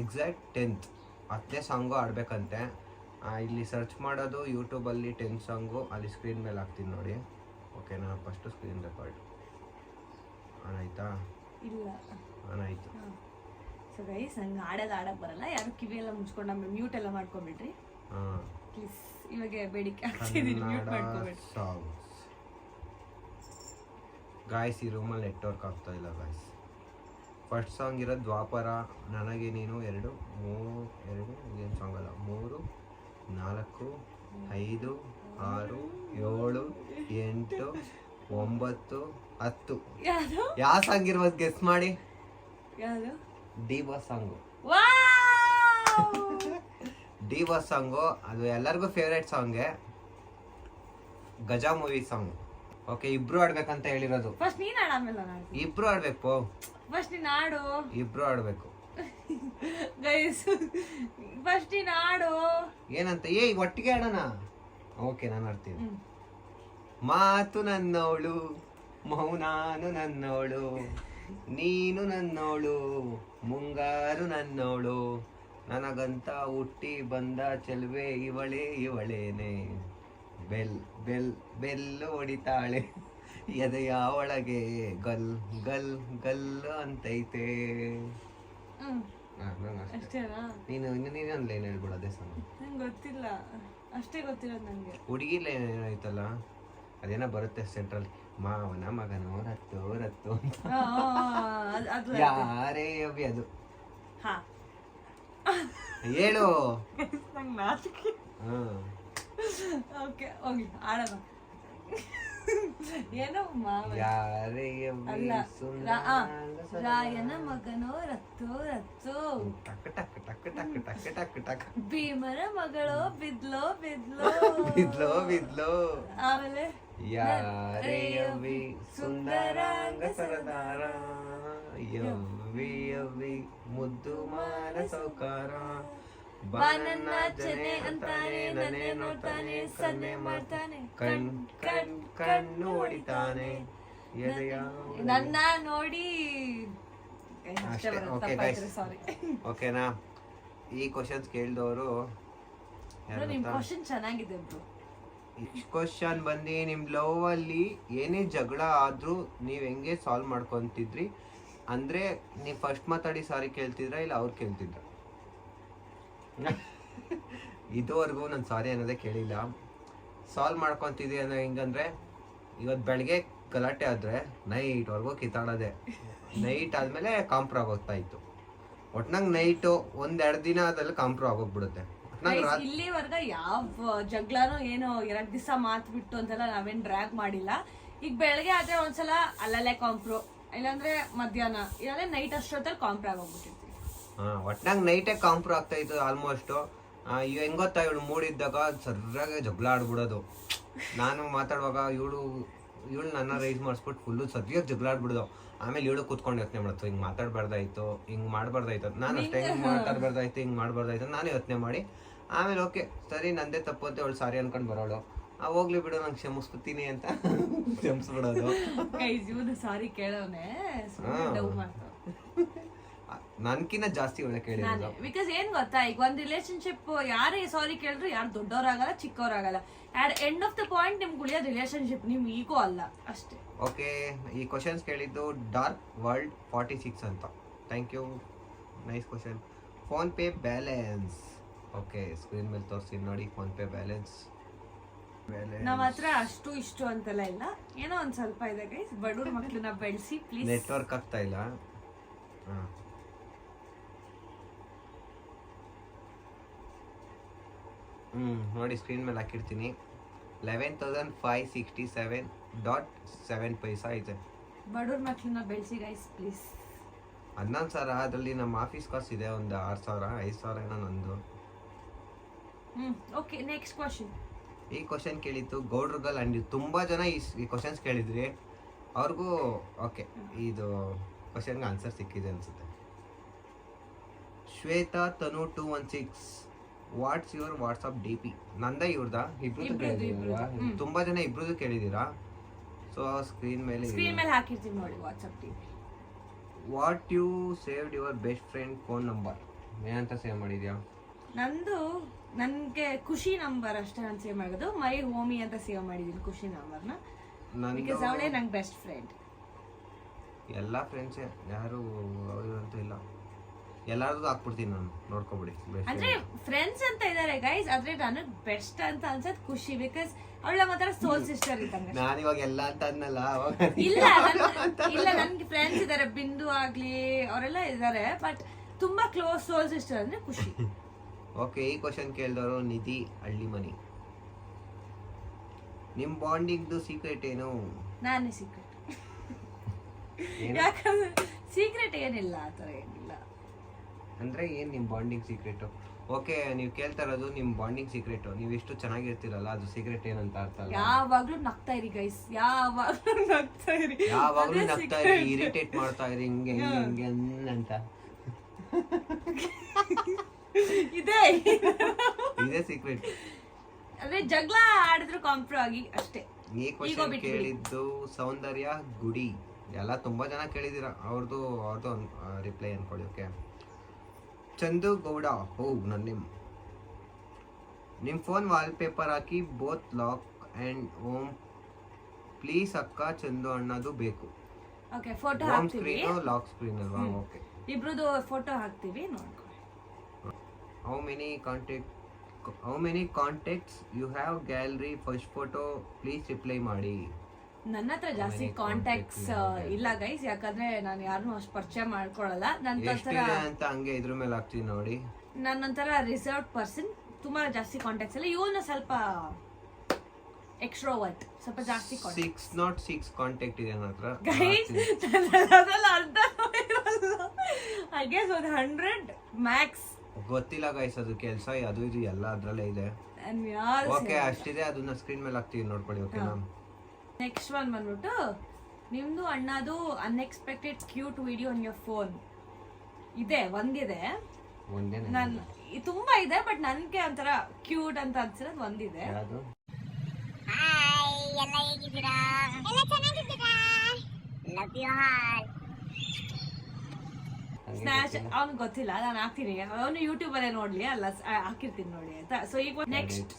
ಎಕ್ಸಾಕ್ಟ್ ಟೆಂತ್ ಹತ್ತನೇ ಸಾಂಗು ಆಡಬೇಕಂತೆ ಇಲ್ಲಿ ಸರ್ಚ್ ಮಾಡೋದು ಯೂಟ್ಯೂಬಲ್ಲಿ ಟೆಂತ್ ಸಾಂಗು ಅಲ್ಲಿ ಸ್ಕ್ರೀನ್ ಮೇಲೆ ಹಾಕ್ತೀನಿ ನೋಡಿ. ಓಕೆನಾ ಫಸ್ಟು ಸ್ಕ್ರೀನ್ ರೆಕಾರ್ಡ್ ಆನ್ ಆಯಿತಾ? ಇಲ್ಲ. ಆನ್ ಆಯಿತು. ಸೊ ಗೈಸ್ ನಂಗೆ ಹಾಡೆಲ್ಲ ಆಡಕ್ ಬರಲ್ಲ. ಯಾರು ಕಿವಿ ಎಲ್ಲ ಮುಚ್ಕೊಂಡು ಆಮೇಲೆ ಮ್ಯೂಟ್ ಎಲ್ಲ ಮಾಡ್ಕೊಂಬಿಡ್ರಿ. ಹಾಂ. ಪ್ಲೀಸ್ ಇವಾಗ ಬೇಡಿಕೆ ಹಾಕ್ತಿದ್ದೀನಿ ಮ್ಯೂಟ್ ಕನ್ನಡ ಮಾಡ್ಕೊಬೇಡಿ ಸಾಂಗ್ಸ್ ಗಾಯ್ಸ್ ಈ ರೂಮಲ್ಲಿ ನೆಟ್ವರ್ಕ್ ಆಗ್ತಾ ಇಲ್ಲ ಗಾಯ್ಸ್ ಫಸ್ಟ್ ಸಾಂಗ್ ಇರೋದು ದ್ವಾಪರ ನನಗೆ ನೀನು ಎರಡು ಮೂರು ಎರಡು ಏನು ಸಾಂಗ್ ಅಲ್ಲ? ಮೂರು ನಾಲ್ಕು ಐದು ಆರು ಏಳು ಎಂಟು ಒಂಬತ್ತು ಹತ್ತು. ಯಾವ ಸಾಂಗ್ ಇರ್ಬೋದು ಗೆಸ್ ಮಾಡಿ? ಡಿವಾ D Boss song D Boss song ಅದು ಎಲ್ಲರಿಗೂ ಫೇವ್ರೇಟ್ ಸಾಂಗೆ ಗಜಾ ಮೂವಿ ಸಾಂಗ್ ಓಕೆ ಇಬ್ರು ಆಡ್ಬೇಕಂತ ಹೇಳಿರೋದು. ಇಬ್ರು ಆಡ್ಬೇಕು ಫಸ್ಟ್ ನೀನ್ ಆಡು ಇಬ್ರು ಆಡ್ಬೇಕು ಗೈಸ್ ಫಸ್ಟ್ ನೀನ್ ಆಡು ಏನಂತ? ಏ ಒಟ್ಟಿಗೆ ಆಡೋಣ ಓಕೆ ನಾನು ಆಡ್ತೀನಿ. ಮಾತು ನನ್ನವಳು ಮೌನಾನು ನನ್ನವಳು ನೀನು ನನ್ನವಳು ಮುಂಗಾರು ನನ್ನವಳು ನನಗಂತ ಹುಟ್ಟಿ ಬಂದ ಚೆಲುವೆ ಇವಳೇ ಇವಳೇನೆ. ಬೆಲ್ ಬೆಲ್ ಬೆಲ್ಲು ಹೊಡಿತಾಳೆ. ಎದೆಯ ಒಳಗೆ ಗಲ್ ಗಲ್ ಗಲ್ ಅಂತೈತೆ. ನಾನು ನೀನು ನೀನೊಂದು ಲೈನ್ ಹೇಳ್ಬಿಡು ಅದೇ ಸಾಂಗ್ ನಂಗೆ ಗೊತ್ತಿಲ್ಲ. ಅಷ್ಟೇ ಗೊತ್ತಿರೋದು ನನಗೆ ಹುಡುಗಿ ಲೈನ್ ಏನಾಯ್ತಲ್ಲ? ಅದೇನೋ ಬರುತ್ತೆ ಸೆಂಟ್ರಲ್ ಮಾವನ ಮಗನು ರತ್ತು ರತ್ತು ಅಂತ. ಯಾರೇ ಅಭಿ ಅದು. ಹೇಳು. ನಂಗೆ ನಾಚಿಕೆ. ಹ್ಞೂ ಓಕೆ ಹೋಗ್ಲಿ ಆಡೋಣ. ಏನೋ ಯಾರಿಗೆ ರಾಯನ ಮಗನೋ ರತ್ತು ರತ್ತು. ಟಕ್ ಟಕ್ ಟಕ್ ಟಕ್ ಟಕ್ ಟಕ್ ಟಕ್. ಭೀಮನ ಮಗಳೋ ಬಿದ್ಲೋ ಬಿದ್ಲೋ. ಬಿದ್ಲೋ ಬಿದ್ಲೋ. ಆಮೇಲೆ ಯಾರೇ ಸುಂದರಾಂಗ ಸರದಾರ? ಯವಿ ಯವಿ ಮುದ್ದು ಮಾನ ಸೌಕಾರ. ಬಾನನ್ನ ಜನೆ ಅಂತಾನೆ ನನ್ನೇ ನೋಡ್ತಾನೆ ಸನ್ನೆ ಮಾಡ್ತಾನೆ ಕಣ್ ಕಣ್ ಕಣ್ಣು ಹೊಡಿತಾನೆ ಎದೆಯ? ನನ್ನ ನೋಡಿ. ಸಾರಿ ಓಕೆನಾ ಈ ಕ್ವಶನ್ಸ್ ಕೇಳಿದವರು ನಿಮ್ಮ ಕ್ವಶನ್ ಚೆನ್ನಾಗಿದೆ ಬ್ರೋ. ಕ್ವಶನ್ ಬಂದು ನಿಮ್ ಲವ್ ಅಲ್ಲಿ ಏನೇ ಜಗಳ ಆದ್ರೂ ನೀವ್ ಹೆಂಗೆ ಸಾಲ್ವ್ ಮಾಡ್ಕೊಂತಿದ್ರಿ? ಅಂದ್ರೆ ನೀವ್ ಫಸ್ಟ್ ಮಾತಾಡಿ ಸಾರಿ ಕೇಳ್ತಿದ್ರ ಇಲ್ಲ ಅವ್ರು ಕೇಳ್ತಿದ್ರ? ಇದುವರೆಗೂ ನಾನು ಸಾರಿ ಅನ್ನೋದೇ ಕೇಳಿಲ್ಲ. ಸಾಲ್ವ್ ಮಾಡ್ಕೊಂತಿದ್ವಿ ಅನ್ನೋ ಹೆಂಗಂದ್ರೆ ಇವತ್ತು ಬೆಳಗ್ಗೆ ಗಲಾಟೆ ಆದ್ರೆ ನೈಟ್ ವರ್ಗು ಕಿತ್ತಾಡೋದೆ. ನೈಟ್ ಆದ್ಮೇಲೆ ಕಾಂಪ್ರೋ ಆಗೋಗ್ತಾ ಇತ್ತು. ಒಟ್ನಂಗೆ ನೈಟು ಒಂದೆರಡು ದಿನ ಅದ್ರಲ್ಲಿ ಕಾಂಪ್ರೋ ಆಗೋಗ್ಬಿಡುತ್ತೆ. ಇಲ್ಲಿವರೆಗ ಯಾವ ಜಗ್ಲಾನು ಏನು ಎರಡ್ ದಿವಸ ಮಾತ್ ಬಿಟ್ಟು ಅಂತೆಲ್ಲ ನಾವೇನ್ ಡ್ರ್ಯಾಗ್ ಮಾಡಿಲ್ಲ. ಈಗ ಬೆಳಗ್ಗೆ ಆದ್ರೆ ಒಂದ್ಸಲ ಅಲ್ಲಲ್ಲೇ ಕಾಂಪ್ರೋ ಇಲ್ಲಾಂದ್ರೆ ಮಧ್ಯಾಹ್ನ ಇಲ್ಲಾಂದ್ರೆ ನೈಟ್ ಅಷ್ಟೊತ್ತಲ್ಲಿ ಕಾಂಪ್ರೋ ಆಗೋಗ್ಬಿಟ್ಟಿರ್ತೀವಿ ಹಾ ಒಟ್ನಾಗ ನೈಟೇ ಕಾಂಪ್ರೋ ಆಗ್ತಾ ಇತ್ತು ಆಲ್ಮೋಸ್ಟ್ ಈಗ ಹೆಂಗ್ ಗೊತ್ತಾ ಇವಳು ಮೂಡಿದ್ದಾಗ ಸರ್ರಾಗೆ ಜಗಳ ಆಡ್ಬಿಡೋದು. ನಾನು ಮಾತಾಡುವಾಗ ಇವಳು ಇವಳು ನನ್ನ ರೈಸ್ ಮಾಡಿಸ್ಬಿಟ್ಟು ಫುಲ್ಲು ಸರಿಯಾಗಿ ಜಗಳ ಆಡ್ಬಿಡೋದು. ಆಮೇಲೆ ಇವಳು ಕೂತ್ಕೊಂಡು ಯೋಚನೆ ಮಾಡ್ತು ಹಿಂಗ್ ಮಾತಾಡ್ಬಾರ್ದಾಯ್ತು ಹಿಂಗ್ ಮಾಡಬಾರ್ದಾಯ್ತು. ನಾನು ಅಷ್ಟೇ ಹಿಂಗ್ ಮಾತಾಡ್ಬಾರ್ದಾಯ್ತು ಹಿಂಗ್ ಮಾಡ್ಬಾರ್ದಾಯ್ತು ನಾನು ಯೋಚನೆ ಮಾಡಿ. ಆಮೇಲೆ ಓಕೆ ಸರಿ ನಂದೇ ತಪ್ಪು ಅಂತ ಅವಳು ಸಾರಿ ಅನ್ಕೊಂಡು ಬರೋಳು. ಹೋಗ್ಲಿ ಬಿಡು ನಂಗೆ ಕ್ಷಮಿಸ್ಕೊತೀನಿ ಅಂತ ಕ್ಷಮಿಸ್ಬಿಡೋದು. ಸಾರಿ ಕೇಳೋನೆ ನನ್ಕಿನ್ನ ಜಾಸ್ತಿ ಒಳ್ಳೆ ಕೇಳಿರೋದು ಬಿಕಾಸ್ ಏನ್ ಗೊತ್ತಾ? ಈಗ ಒಂದ್ ರಿಲೇಶನ್ಶಿಪ್ ಯಾರೇ ಸಾರಿ ಕೇಳಿದ್ರು ಯಾರು ದೊಡ್ಡವರಾಗಲ್ಲ ಚಿಕ್ಕವರಾಗಲ್ಲ. At end of the point ನಿಮ್ಗೆ ಉಳಿಯೋದು ರಿಲೇಶನ್ಶಿಪ್ ನಿಮ್ ಈಗೋ ಅಲ್ಲ. ಅಷ್ಟೇ. ಓಕೆ ಈ ಕ್ವಶನ್ಸ್ ಕೇಳಿದ್ದು ಡಾರ್ಕ್ ವರ್ಲ್ಡ್ ಫಾರ್ಟಿ ಸಿಕ್ಸ್ ಅಂತ. Thank you nice question PhonePe balance okay screen ಮೇಲೆ ತೋರಿಸಿ ನೋಡಿ ಫೋನ್ ಪೇ ಬ್ಯಾಲೆನ್ಸ್ ನಮ್ಮ ಹತ್ರ ಅಷ್ಟು ಇಷ್ಟು ಅಂತೆಲ್ಲ ಇಲ್ಲ. ಏನೋ ಒಂದು ಸ್ವಲ್ಪ ಇದೆ ಗೈಸ್ ಬಡವ್ರ ಮಕ್ಕಳನ್ನ ಬೆಳೆಸಿ ಪ್ಲೀಸ್ ನೆಟ್ವರ್ಕ್ ಆಗ್ತಾ ಇಲ್ಲ. ಹಾಂ. ಹ್ಞೂ ನೋಡಿ ಸ್ಕ್ರೀನ್ ಮೇಲೆ ಹಾಕಿರ್ತೀನಿ. Eleven thousand five sixty seven dot seven ಪೈಸಾ ಇದೆ. ಬಡವ್ರ ಮಕ್ಕಳನ್ನ ಬೆಳೆಸಿ ಗೈಸ್ ಪ್ಲೀಸ್ ಹನ್ನೊಂದು ಸಾವಿರ ಅದರಲ್ಲಿ ನಮ್ಮ ಆಫೀಸ್ ಕಾಸ್ಟ್ ಇದೆ ಒಂದು ಆರು ಸಾವಿರ ಐದು ಸಾವಿರ ಏನೋ ನಂದು. ಹ್ಮ್ ಓಕೆ ನೆಕ್ಸ್ಟ್ ಕ್ವಶನ್ ಈ ಕ್ವಶನ್ ಕೇಳಿತ್ತು ಗೌಡ್ರುಗಲ್ ಅಂಡ್ ತುಂಬ ಜನ ಈ ಈ ಕ್ವಶನ್ಸ್ ಕೇಳಿದ್ರಿ. ಅವ್ರಿಗೂ ಓಕೆ ಇದು ಕ್ವಶನ್ಗೆ ಆನ್ಸರ್ ಸಿಕ್ಕಿದೆ ಅನಿಸುತ್ತೆ. Shweta Tanu two one six what's your WhatsApp D P ನಂದ ಇವ್ರದ? ಇಬ್ರು. ತುಂಬಾ ಜನ ಇಬ್ರದ್ದು ಕೇಳಿದೀರಾ? ಸೊ ಸ್ಕ್ರೀನ್ ಮೇಲೆ ಸ್ಕ್ರೀನ್ ಮೇಲೆ ನೋಡಿ WhatsApp what you saved your best friend phone number ಏನಂತ ಸೇವ್ ಮಾಡಿದ್ಯಾ? ನಂದು ನನಗೆ ಖುಷಿ ನಂಬರ್ ಅಷ್ಟೇ ನಾನು ಸೇವ್ ಮಾಡೋದು. ಮೈ ಹೋಮಿ ಅಂತ ಸೇವ್ ಮಾಡಿದೀನಿ ಖುಷಿ ನಂಬರ್ನ ನನಗೆ ಅವಳೇ ನಂಗೆ ಬೆಸ್ಟ್ ಫ್ರೆಂಡ್ ಎಲ್ಲ ಫ್ರೆಂಡ್ಸೇ ಯಾರು ಅವರು ಅಂತ ಇಲ್ಲ. ಎಲ್ಲಾರ್ದು ಹಾಕ್ಬಿಡ್ತೀನಿ ನಾನು. ನೋಡ್ಕೊಬಿಡಿ ಅಂದ್ರೆ ಫ್ರೆಂಡ್ಸ್ ಅಂತ ಇದಾರೆ ಗೈಸ್ ಆದ್ರೆ ನನಗ್ ಬೆಸ್ಟ್ ಅಂತ ಅನ್ಸದ್ ಖುಷಿ ಬಿಕಾಸ್ ಅವಳ ಮಾತ್ರ ಸೋಲ್ ಸಿಸ್ಟರ್ ಇದ್ದಂಗೆ ನಾನು ಇವಾಗ ಎಲ್ಲ ಅಂತ ಅನ್ನಲ್ಲ ಇಲ್ಲ ನನ್- ಇಲ್ಲ ನನ್ಗೆ ಫ್ರೆಂಡ್ಸ್ ಇದಾರೆ. ಬಿಂದು ಆಗ್ಲಿ ಅವರೆಲ್ಲ ಇದಾರೆ ಬಟ್ ತುಂಬಾ ಕ್ಲೋಸ್ ಸೋಲ್ ಸಿಸ್ಟರ್ ಅಂದ್ರೆ ಖುಷಿ. ಓಕೆ ಈ ಕ್ವಶನ್ ಕೇಳಿದವರು ನಿಧಿ ಹಳ್ಳಿ ಮನಿ ನಿಮ್ ಬಾಂಡಿಂಗ್ದು ಸೀಕ್ರೆಟ್ ಏನು? ನಾನೇ ಸೀಕ್ರೆಟ್? ಯಾಕಂದ್ರೆ ಸೀಕ್ರೆಟ್ ಏನಿಲ್ಲ ಆತರ ಏನಿಲ್ಲ. ಅಂದ್ರೆ ಏನ್ ನಿಮ್ಮ ಬಾಂಡಿಂಗ್ ಸೀಕ್ರೆಟ್ ಓಕೆ ನೀವು ಕೇಳ್ತಾ ಇರೋದು ನಿಮ್ಮ ಬಾಂಡಿಂಗ್ ಸೀಕ್ರೆಟ್ ನೀವು ಎಷ್ಟು ಚೆನ್ನಾಗಿರ್ತೀರಲ್ಲ ಅದು ಸೀಕ್ರೆಟ್ ಏನಂತ ಅರ್ಥ ಅಲ್ಲ ಯಾವಾಗ್ಲೂ ನಗ್ತಾ ಇರಿ ಗೈಸ್ ಯಾವಾಗ್ಲೂ ನಗ್ತಾ ಇರಿ. ಯಾವಾಗಲೂ ನಗ್ತಾ ಇರಿ ಇರಿಟೇಟ್ ಮಾಡ್ತಾ ಇರಿ ಹಿಂಗೆ ಹಿಂಗೆ ಹಿಂಗೆ ಅಂತ. ಇದೆ. ಇದೇ ಸೀಕ್ರೆಟ್ ಅಂದ್ರೆ ಜಗಳ ಆಡಿದ್ರು ಕಾಂಪ್ರೋ ಆಗಿ ಅಷ್ಟೇ. ಈ ಕ್ವಶನ್ ಕೇಳಿದ್ದು ಸೌಂದರ್ಯ ಗುಡಿ. ಎಲ್ಲ ತುಂಬಾ ಜನ ಕೇಳಿದೀರ ಅವ್ರದ್ದು ಅವ್ರದ್ದು ರಿಪ್ಲೈ ಅನ್ಕೊಳ್ಳಿ ಓಕೆ ಚಂದು ಗೌಡ ಓ ನನ್ನ ನಿಮ್ಮ ನಿಮ್ಮ phone wallpaper hockey both lock and home please ಅಕ್ಕ ಚಂದು ಅಣ್ಣದು ಬೇಕು. ಓಕೆ ಫೋಟೋ ಹೋಮ್ ಹಾಕ್ತೀವಿ. ಸ್ಕ್ರೀನು ಲಾಕ್ ಸ್ಕ್ರೀನ್ ಅಲ್ವಾ? ಓಕೆ ಇಬ್ರದ್ದು ಫೋಟೋ ಹಾಕ್ತೀವಿ ನೋಡ್ಕೊ. How many contact how many contacts you have gallery first photo please reply ಮಾಡಿ. ನನ್ನ ಹತ್ರ ಜಾಸ್ತಿ ಕಾಂಟ್ಯಾಕ್ಟ್ಸ್ ಇಲ್ಲ ಗೈಸ್ ಯಾಕಂದ್ರೆ ನಾನು ಯಾರನ್ನೂ ಅಷ್ಟು ಪರಿಚಯ ಮಾಡ್ಕೊಳಲ್ಲ. ನನ್ನ ಎಷ್ಟಿದೆ ಅಂತ ಹಂಗೆ ಇದ್ರ ಮೇಲೆ ಹಾಕ್ತೀನಿ ನೋಡಿ. ನನ್ನೊಂಥರ ರಿಸರ್ವ್ ಪರ್ಸನ್ ತುಂಬಾ ಜಾಸ್ತಿ ಕಾಂಟ್ಯಾಕ್ಟ್ಸ್ ಇಲ್ಲ ಇವನು ಸ್ವಲ್ಪ ಎಕ್ಸ್ಟ್ರೋವರ್ಟ್ ಸ್ವಲ್ಪ ಜಾಸ್ತಿ contact six not six contact ಇದೆ ನನ್ನ ಹತ್ರ. ಗೈಸ್ ಹಾಕ್ತೀನಿ. ಅದೆಲ್ಲ ಅರ್ಧ ಐ ಗೆಸ್ ಒಂದು ಹಂಡ್ರೆಡ್ ಮ್ಯಾಕ್ಸ್ ಗೊತ್ತಿಲ್ಲ ಗೈಸ್ ಅದು ಕೆಲಸ ಅದು ಇದು ಎಲ್ಲ ಅದ್ರಲ್ಲೇ ಇದೆ ಯಾರು ಓಕೆ ಅಷ್ಟಿದೆ ಅದನ್ನ ಸ್ಕ್ರೀನ್ ಮೇಲೆ ಹಾಕ್ತೀವಿ ನೋಡ್ಕೊಳ್ಳಿ ಓಕೆನಾ ನೆಕ್ಸ್ಟ್ ಒನ್ ಬಂದ್ಬಿಟ್ಟು ನಿಮ್ದು ಅಣ್ಣದು unexpected cute video on your phone ಇದೆ ಒಂದಿದೆ. ಒಂದೇ ನನ್ ತುಂಬಾ ಇದೆ ಬಟ್ ನನ್ಗೆ ಒಂಥರ ಕ್ಯೂಟ್ ಅಂತ ಅನ್ಸಿರೋದು ಒಂದಿದೆ. ಯಾವುದು? ಹಾಯ್ ಎಲ್ಲ ಹೇಗಿದ್ದೀರಾ? ಎಲ್ಲ ಚೆನ್ನಾಗಿದ್ದೀರಾ? ಲವ್ ಯು ಹಾಲ್ ಸ್ನ್ಯಾಚ್ ಅವ್ನಿಗೆ ಗೊತ್ತಿಲ್ಲ ನಾನು ಹಾಕ್ತೀನಿ. ಅವನು ಯೂಟ್ಯೂಬ್ ಅಲ್ಲೇ ನೋಡ್ಲಿ ಅಲ್ಲ ಹಾಕಿರ್ತೀನಿ ನೋಡಿ ಆಯ್ತಾ? ಸೊ ಈಗ ನೆಕ್ಸ್ಟ್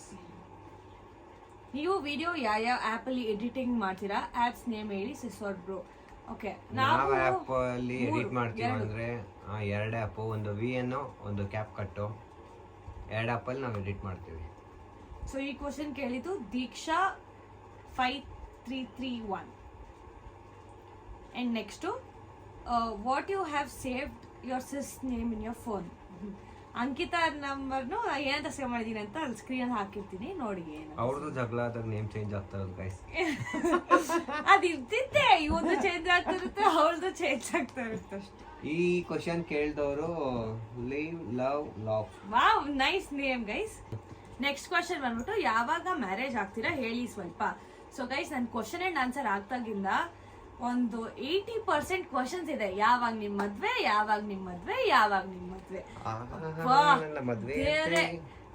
ನೀವು ವಿಡಿಯೋ ಯಾವ ಯಾವ ಆ್ಯಪಲ್ಲಿ ಎಡಿಟಿಂಗ್ ಮಾಡ್ತೀರಾ? ಆ್ಯಪ್ಸ್ ನೇಮ್ ಹೇಳಿ ಸಿಸೋರ್ ಬ್ರೋ ಓಕೆ ನಾವು ಆಪ್ ಆ್ಯಪ್ ಅಲ್ಲಿ ಎಡಿಟ್ ಮಾಡ್ತೀವಿ. ಅಂದ್ರೆ ಎರಡು ಆಪ್ ಒಂದು ವಿ ಎನ್ ಒಂದು ಕ್ಯಾಪ್ ಕಟ್ಟು ಎರಡು ಆ್ಯಪಲ್ಲಿ ನಾವು ಎಡಿಟ್ ಮಾಡ್ತೀವಿ. ಸೊ ಈ ಕ್ವಶನ್ ಕೇಳಿದ್ದು Deeksha five three three one and next what you have saved your sis name in your phone Ankita ನಂಬರ್ನು ಏನಂತ ಸೇವ್ ಮಾಡಿದೀನಿ ಅಂತ ಅಲ್ಲಿ ಸ್ಕ್ರೀನ್ ಹಾಕಿರ್ತೀನಿ ನೋಡಿ ಏನು. ಅವ್ರದ್ದು ಜಗಳ ಆದಾಗ ನೇಮ್ ಚೇಂಜ್ ಆಗ್ತಾ ಇರೋದು ಗೈಸ್ ಅದು ಇರ್ತಿತ್ತೆ ಇವತ್ತು ಚೇಂಜ್ ಆಗ್ತಿರುತ್ತೆ ಅವ್ರದ್ದು ಚೇಂಜ್ ಆಗ್ತಾ ಇರುತ್ತೆ ಅಷ್ಟೇ. ಈ question ಕೇಳಿದವರು live love laugh wow nice name guys next question ಬಂದ್ಬಿಟ್ಟು ಯಾವಾಗ ಮ್ಯಾರೇಜ್ ಆಗ್ತೀರಾ ಹೇಳಿ ಸ್ವಲ್ಪ. ಸೊ ಗೈಸ್ ನನ್ನ ಕ್ವಶನ್ ಅಂಡ್ ಆನ್ಸರ್ ಆಗ್ತಾಗಿಂದ ಒಂದು ಏಯ್ಟಿ ಪರ್ಸೆಂಟ್ ಕ್ವಶನ್ಸ್ ಇದೆ. ಯಾವಾಗ ನಿಮ್ ಮದ್ವೆ ಯಾವಾಗ ನಿಮ್ ಮದ್ವೆ ಯಾವಾಗ ನಿಮ್ ಮದ್ವೆ.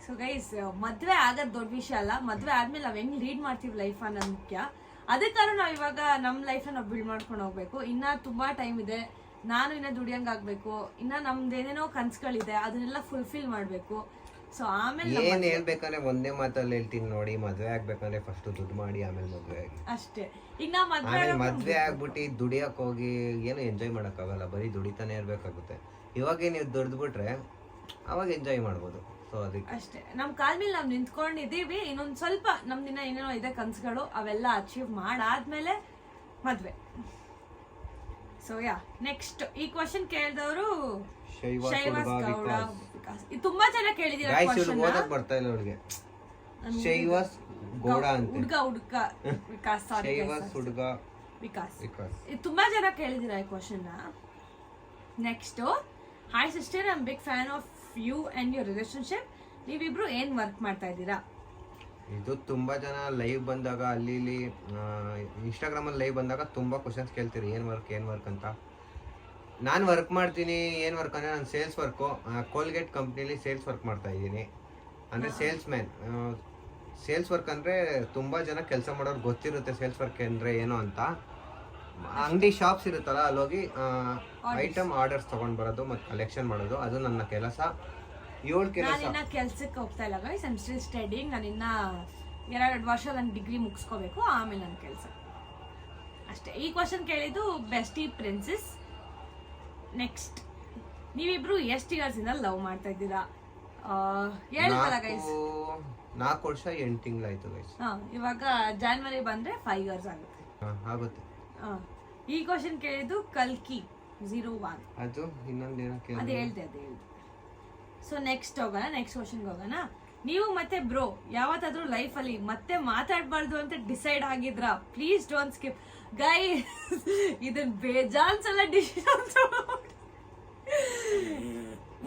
ಸೊ ಗೈಸ್ ಮದ್ವೆ ಆಗೋದ್ ದೊಡ್ಡ ವಿಷಯ ಅಲ್ಲ. ಮದ್ವೆ ಆದ್ಮೇಲೆ ನಾವ್ ಹೆಂಗ್ ಲೀಡ್ ಮಾಡ್ತೀವಿ ಲೈಫ್ ಅನ್ನೋದು ಮುಖ್ಯ. ಅದಕ್ಕಾದ್ರೂ ನಾವ್ ಇವಾಗ ನಮ್ ಲೈಫ್ ನಾವು ಬಿಲ್ಡ್ ಮಾಡ್ಕೊಂಡು ಹೋಗ್ಬೇಕು. ಇನ್ನ ತುಂಬಾ ಟೈಮ್ ಇದೆ. ನಾನು ಇನ್ನ ದುಡಿಯಂಗ್ ಆಗ್ಬೇಕು. ಇನ್ನ ನಮ್ದು ಏನೇನೋ ಕನ್ಸ್ಗಳಿದೆ ಅದನ್ನೆಲ್ಲ ಫುಲ್ಫಿಲ್ ಮಾಡ್ಬೇಕು. ಸೊ ಆಮೇಲೆ ನಮ್ ಏನ್ ಹೇಳ್ಬೇಕಂದ್ರೆ ಒಂದೇ ಮಾತಲ್ಲಿ ಹೇಳ್ತೀನಿ ನೋಡಿ ಮದ್ವೆ ಆಗ್ಬೇಕಂದ್ರೆ ಫಸ್ಟ್ ದುಡ್ಡು ಮಾಡಿ ಆಮೇಲೆ ಮದ್ವೆ ಆಗಿ. ಅಷ್ಟೇ. ಈಗ ನಾವ್ ಮದ್ವೆ ಆಮೇಲೆ ಮದ್ವೆ ಆಗ್ಬಿಟ್ಟು ದುಡಿಯಕ್ ಹೋಗಿ ಏನು ಎಂಜಾಯ್ ಆಗಲ್ಲ ಬರೀ ದುಡಿತಾನೆ ಇರ್ಬೇಕಾಗುತ್ತೆ. ಇವಾಗ ನೀವು ದುಡ್ದು ಬಿಟ್ರೆ ಅವಾಗ ಎಂಜಾಯ್ ಮಾಡ್ಬೋದು. ಸೊ ಅದಕ್ಕೆ ಅಷ್ಟೇ. ನಮ್ ಕಾಲ್ ಮೇಲೆ ನಾವ್ ನಿಂತ್ಕೊಂಡಿದೀವಿ ಇನ್ನೊಂದ್ ಸ್ವಲ್ಪ ನಮ್ದಿನ ಏನೇನೋ ಇದೆ ಕನ್ಸುಗಳು ಅವೆಲ್ಲ ಅಚೀವ್ ಮಾಡಾದ್ಮೇಲೆ ಮದ್ವೆ. ಸೊ ಯಾ ನೆಕ್ಸ್ಟ್ ಈ ಕ್ವಶನ್ ಕೇಳಿದವರು ಶೈವ ಶೈವಾಸ್ ಗೌಡ. ವಿಕಾಸ್ ಇದು ತುಂಬಾ ಜನ ಕೇಳಿದೀರ ಗಾಯ್ಸ್ ಓದಕ್ ಬರ್ತಾ ಇಲ್ಲ ಅವ್ರಿಗೆ ಶೈವಾಸ್ ಗೌಡ ಅಂತೆ. ಹುಡ್ಗ ಹುಡ್ಗ. ವಿಕಾಸ್ ಸಾರಿ ಶೈವಾಸ್ ಹುಡುಗ. ವಿಕಾಸ್. ವಿಕಾಸ್. ಇದು ತುಂಬಾ ಜನ ಕೇಳಿದಿರ ಈ question next hi sister I am big fan of you and your relationship ನೀವಿಬ್ರು ಏನ್ ವರ್ಕ್ ಮಾಡ್ತಾ ಇದ್ದೀರಾ? ಇದು ತುಂಬಾ ಜನ ಲೈವ್ ಬಂದಾಗ ಅಲ್ಲಿ ಇಲ್ಲಿ ಇನ್ಸ್ಟಾಗ್ರಾಮ್ ಅಲ್ಲಿ ಲೈವ್ ಬಂದಾಗ ತುಂಬಾ ಕ್ವಶನ್ಸ್ ಕೇಳ್ತೀರಿ. ಏನ್ ವರ್ಕ್ ಏನ್ ವರ್ಕ್ ಅಂತ? ನಾನು ವರ್ಕ್ ಮಾಡ್ತೀನಿ ಏನು ವರ್ಕ್ ಅಂದರೆ ನಾನು ಸೇಲ್ಸ್ ವರ್ಕು ಕೋಲ್ಗೇಟ್ ಕಂಪ್ನಿಲಿ ಸೇಲ್ಸ್ ವರ್ಕ್ ಮಾಡ್ತಾ ಇದ್ದೀನಿ. ಅಂದರೆ ಸೇಲ್ಸ್ ಮ್ಯಾನ್ ಸೇಲ್ಸ್ ವರ್ಕ್ ಅಂದರೆ ತುಂಬ ಜನ ಕೆಲಸ ಮಾಡೋರು ಗೊತ್ತಿರುತ್ತೆ ಸೇಲ್ಸ್ ವರ್ಕ್ ಅಂದರೆ ಏನು ಅಂತ. ಅಂಗಡಿ ಶಾಪ್ಸ್ ಇರುತ್ತಲ್ಲ ಅಲ್ಲಿ ಹೋಗಿ ಐಟಮ್ ಆರ್ಡರ್ಸ್ ತೊಗೊಂಡು ಬರೋದು ಮತ್ತು ಕಲೆಕ್ಷನ್ ಮಾಡೋದು ಅದು ನನ್ನ ಕೆಲಸ. ಏಳು ಕೆಲಸ. ನಾನಿನ್ನ ಕೆಲ್ಸಕ್ಕೆ ಹೋಗ್ತಾ ಇಲ್ಲ ಗೈಸ್ ಐಮ್ ಸ್ಟಿಲ್ ಸ್ಟಡಿಂಗ್ ನಾನಿನ್ನ ಎರಡು ವರ್ಷ ನನ್ನ ಡಿಗ್ರಿ ಮುಗಿಸ್ಕೋಬೇಕು ಆಮೇಲೆ ನನ್ನ ಕೆಲಸ. ಅಷ್ಟೇ. ಈ ಕ್ವಶನ್ ಕೇಳಿದ್ದು ಬೆಸ್ಟಿ ಪ್ರಿನ್ಸಸ್ ನೆಕ್ಸ್ಟ್ ನೀವಿಬ್ರು ಎಷ್ಟು ಇಯರ್ಸ್ ಇಂದ ಲವ್ ಮಾಡ್ತಾ ಇದ್ದೀರಾ? ಹೇಳ್ತಾರ ಗೈಸ್ ನಾಲ್ಕು ವರ್ಷ ಎಂಟು ತಿಂಗಳಾಯ್ತು ಗೈಸ್ ಹಾ ಇವಾಗ ಜಾನ್ವರಿ ಬಂದ್ರೆ ಫೈವ್ ಇಯರ್ಸ್ ಆಗುತ್ತೆ. ಆಗುತ್ತೆ. ಹಾ. ಈ ಕ್ವಶನ್ ಕೇಳಿದ್ದು ಕಲ್ಕಿ ಝೀರೋ ಒನ್ ಅದು ಇನ್ನೊಂದೇನೋ ಅದು ಕೇಳಿದೆ. ಹೇಳ್ದೆ ಅದು ಹೇಳ್ದೆ. ಸೊ ನೆಕ್ಸ್ಟ್ ಹೋಗೋಣ ನೆಕ್ಸ್ಟ್ ಕ್ವಶನ್ಗೆ ಹೋಗೋಣ. ನೀವು ಮತ್ತೆ ಬ್ರೋ ಯಾವತ್ತಾದ್ರೂ ಲೈಫಲ್ಲಿ ಮತ್ತೆ ಮಾತಾಡಬಾರ್ದು ಅಂತ ಡಿಸೈಡ್ ಆಗಿದ್ರಾ? ಪ್ಲೀಸ್ ಡೋಂಟ್ ಸ್ಕಿಪ್ ಗೈ ಇದನ್ ಬೇಜಾನ್ ಸಲ ಡಿಸಿಷನ್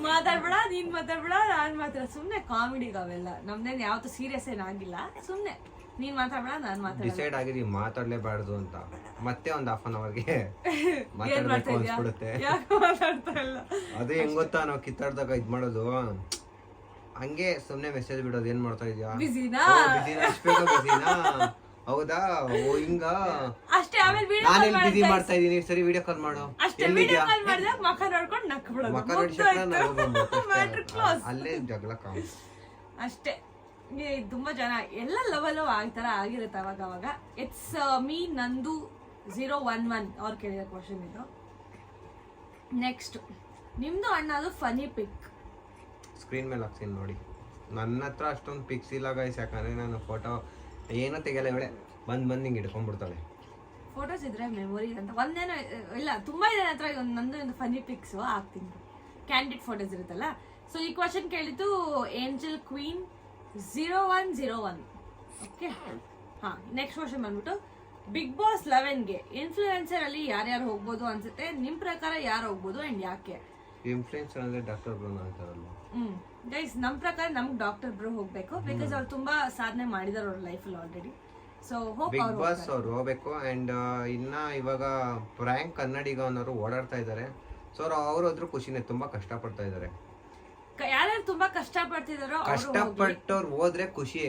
ಮಾತಾಡ್ಬೇಡ ನೀನ್ ಮಾತಾಡ್ಬೇಡ ನಾನ್ ಮಾತಾಡ ಸುಮ್ನೆ ಕಾಮಿಡಿಗೆ ಅವೆಲ್ಲ ನಮ್ದೇನ್ ಯಾವತ್ತು ಸೀರಿಯಸ್ ಏನಾಗಿಲ್ಲ ಸುಮ್ನೆ. ನೀನ್ ಮಾತಾಡ್ಬೇಡ ನಾನ್ ಮಾತಾಡ ಡಿಸೈಡ್ ಆಗಿದೀವಿ ಮಾತಾಡ್ಲೇಬಾರ್ದು ಅಂತ. ಮತ್ತೆ ಒಂದ್ ಹಾಫ್ ಅನ್ ಅವರ್ಗೆ ಏನ್ ಮಾಡ್ತಾ ಮಾತಾಡ್ಬೇಕು ಇದ್ಯಾ? ಅನ್ಸ್ಬಿಡುತ್ತೆ. ಯಾಕೆ ಮಾತಾಡ್ತಾ ಇಲ್ಲ? ಅದು ಹೆಂಗ್ ಗೊತ್ತಾ ನಾವು ಕಿತ್ತಾಡ್ದಾಗ ಇದ್ ಮಾಡೋದು? ಹಂಗೆ ಸುಮ್ನೆ ಮೆಸೇಜ್ ಬಿಡೋದು. ಏನ್ ಮಾಡ್ತಾ ಇದೀಯಾ? ಬಿಸಿನಾ ಬಿಸಿನಾ ಹೌದಾ? ಓ ಹಿಂಗ? ಅಷ್ಟೇ ಆಮೇಲೆ ವಿಡಿಯೋ ನಾನು ಕಾಲ್ ಬಿಸಿ ಮಾಡ್ತಾ ಮಾಡ್ತಾ ಇದೀನಿ? ಸರಿ ವಿಡಿಯೋ ಕಾಲ್ ಮಾಡು. ಅಷ್ಟೇ ವಿಡಿಯೋ ಎಲ್ಲಿದ್ಯಾ ಕಾಲ್ ಮಾಡಿದಾಗ ಮಖ ನೋಡ್ಕೊಂಡು ನಕ್ಕ ಬಿಡೋದು. ಮಕ್ಕ ನೋಡಿ ಅಷ್ಟೇ. ಮ್ಯಾಟ್ರ್ ಅಲ್ಲೇ ಜಗಳ ಕಾಮ್ ಅಷ್ಟೇ. ಏ, ತುಂಬಾ ಜನ ಎಲ್ಲ ಲೆವೆಲ್ ಆ ತರ ಆಗಿರುತ್ತೆ ಅವಾಗ ಅವಾಗ. ಇಟ್ಸ್ ಮೀ ನಂದು ಝೀರೋ ಒನ್ ಒನ್ ಅವ್ರು ಕೇಳಿದ ಕ್ವಶನ್ ಇದು. ನೆಕ್ಸ್ಟ್ ನಿಮ್ದು ಅಣ್ಣದು ಫನಿ ಪಿಕ್ ಸ್ಕ್ರೀನ್ ಮೇಲೆ ಹಾಕ್ತೀನಿ ನೋಡಿ. ನನ್ನ ಹತ್ರ ಅಷ್ಟೊಂದು ಪಿಕ್ಸ್ ಇಲ್ಲ ಗೈಸ್ ಯಾಕಂದ್ರೆ ನಾನು ಫೋಟೋ ಏನೋ ತೆಗಿಯಲ್ಲ ಇವಳೆ ಬಂದ್ ಬಂದ್ ಹಿಂಗೆ ಹಿಡ್ಕೊಂಡ್ಬಿಡ್ತಾಳೆ. ಫೋಟೋಸ್ ಇದ್ರೆ ಮೆಮೊರಿ ಅಂತ. ಒಂದೇನೋ ಇಲ್ಲ ತುಂಬಾ ಇದೆ ಹತ್ರ ಒಂದು ನಂದು ಒಂದು ಫನಿ ಪಿಕ್ಸ್ ಹಾಕ್ತೀನಿ. ಕ್ಯಾಂಡಿಡ್ ಫೋಟೋಸ್ ಇರುತ್ತಲ್ಲ. ಸೊ ಈ ಕ್ವಶನ್ ಕೇಳಿದ್ದು angel queen zero one zero one okay ಹಾ ನೆಕ್ಸ್ಟ್ ಕ್ವಶನ್ ಬಂದ್ಬಿಟ್ಟು ಬಿಗ್ ಬಾಸ್ ಲೆವೆನ್ಗೆ ಇನ್ಫ್ಲೂಯೆನ್ಸರ್ ಅಲ್ಲಿ ಯಾರ್ಯಾರು ಹೋಗ್ಬೋದು ಅನ್ಸುತ್ತೆ? ನಿಮ್ ಪ್ರಕಾರ ಯಾರು ಹೋಗ್ಬೋದು ಅಂಡ್ ಯಾಕೆ? ಇನ್ಫ್ಲೂಯೆನ್ಸರ್ ಅಂದ್ರೆ ಡಾಕ್ಟರ್ ಬ್ರೋನ್ ಅಂತಾರಲ್ಲ ಹ್ಮ್. ಗೈಸ್ ನಮ್ಮ ಪ್ರಕಾರ ನಮ್ಗೆ ಡಾಕ್ಟರ್ ಬ್ರೋ ಹೋಗ್ಬೇಕು ಬಿಕಾಸ್ ಅವ್ರು ತುಂಬಾ ಸಾಧನೆ ಮಾಡಿದಾರೆ ಅವ್ರ ಲೈಫಲ್ಲಿ already so hope big boss ಅವ್ರು ಹೋಗ್ಬೇಕು ಅಂಡ್ ಇನ್ನ ಇವಾಗ ಪ್ರಾಂಕ್ ಕನ್ನಡಿಗ ಅನ್ನೋರು ಓಡಾಡ್ತಾ ಇದ್ದಾರೆ ಸೊ ಅವ್ರು ಹತ್ರ ಖುಷಿನೇ ತುಂಬಾ ಕಷ್ಟ ಪಡ್ತಾ ಇದ್ದಾರೆ ಯಾರ್ಯಾರು ತುಂಬಾ ಕಷ್ಟ ಪಡ್ತಿದಾರೋ ಕಷ್ಟಪಟ್ಟವ್ರು ಹೋದ್ರೆ ಖುಷಿ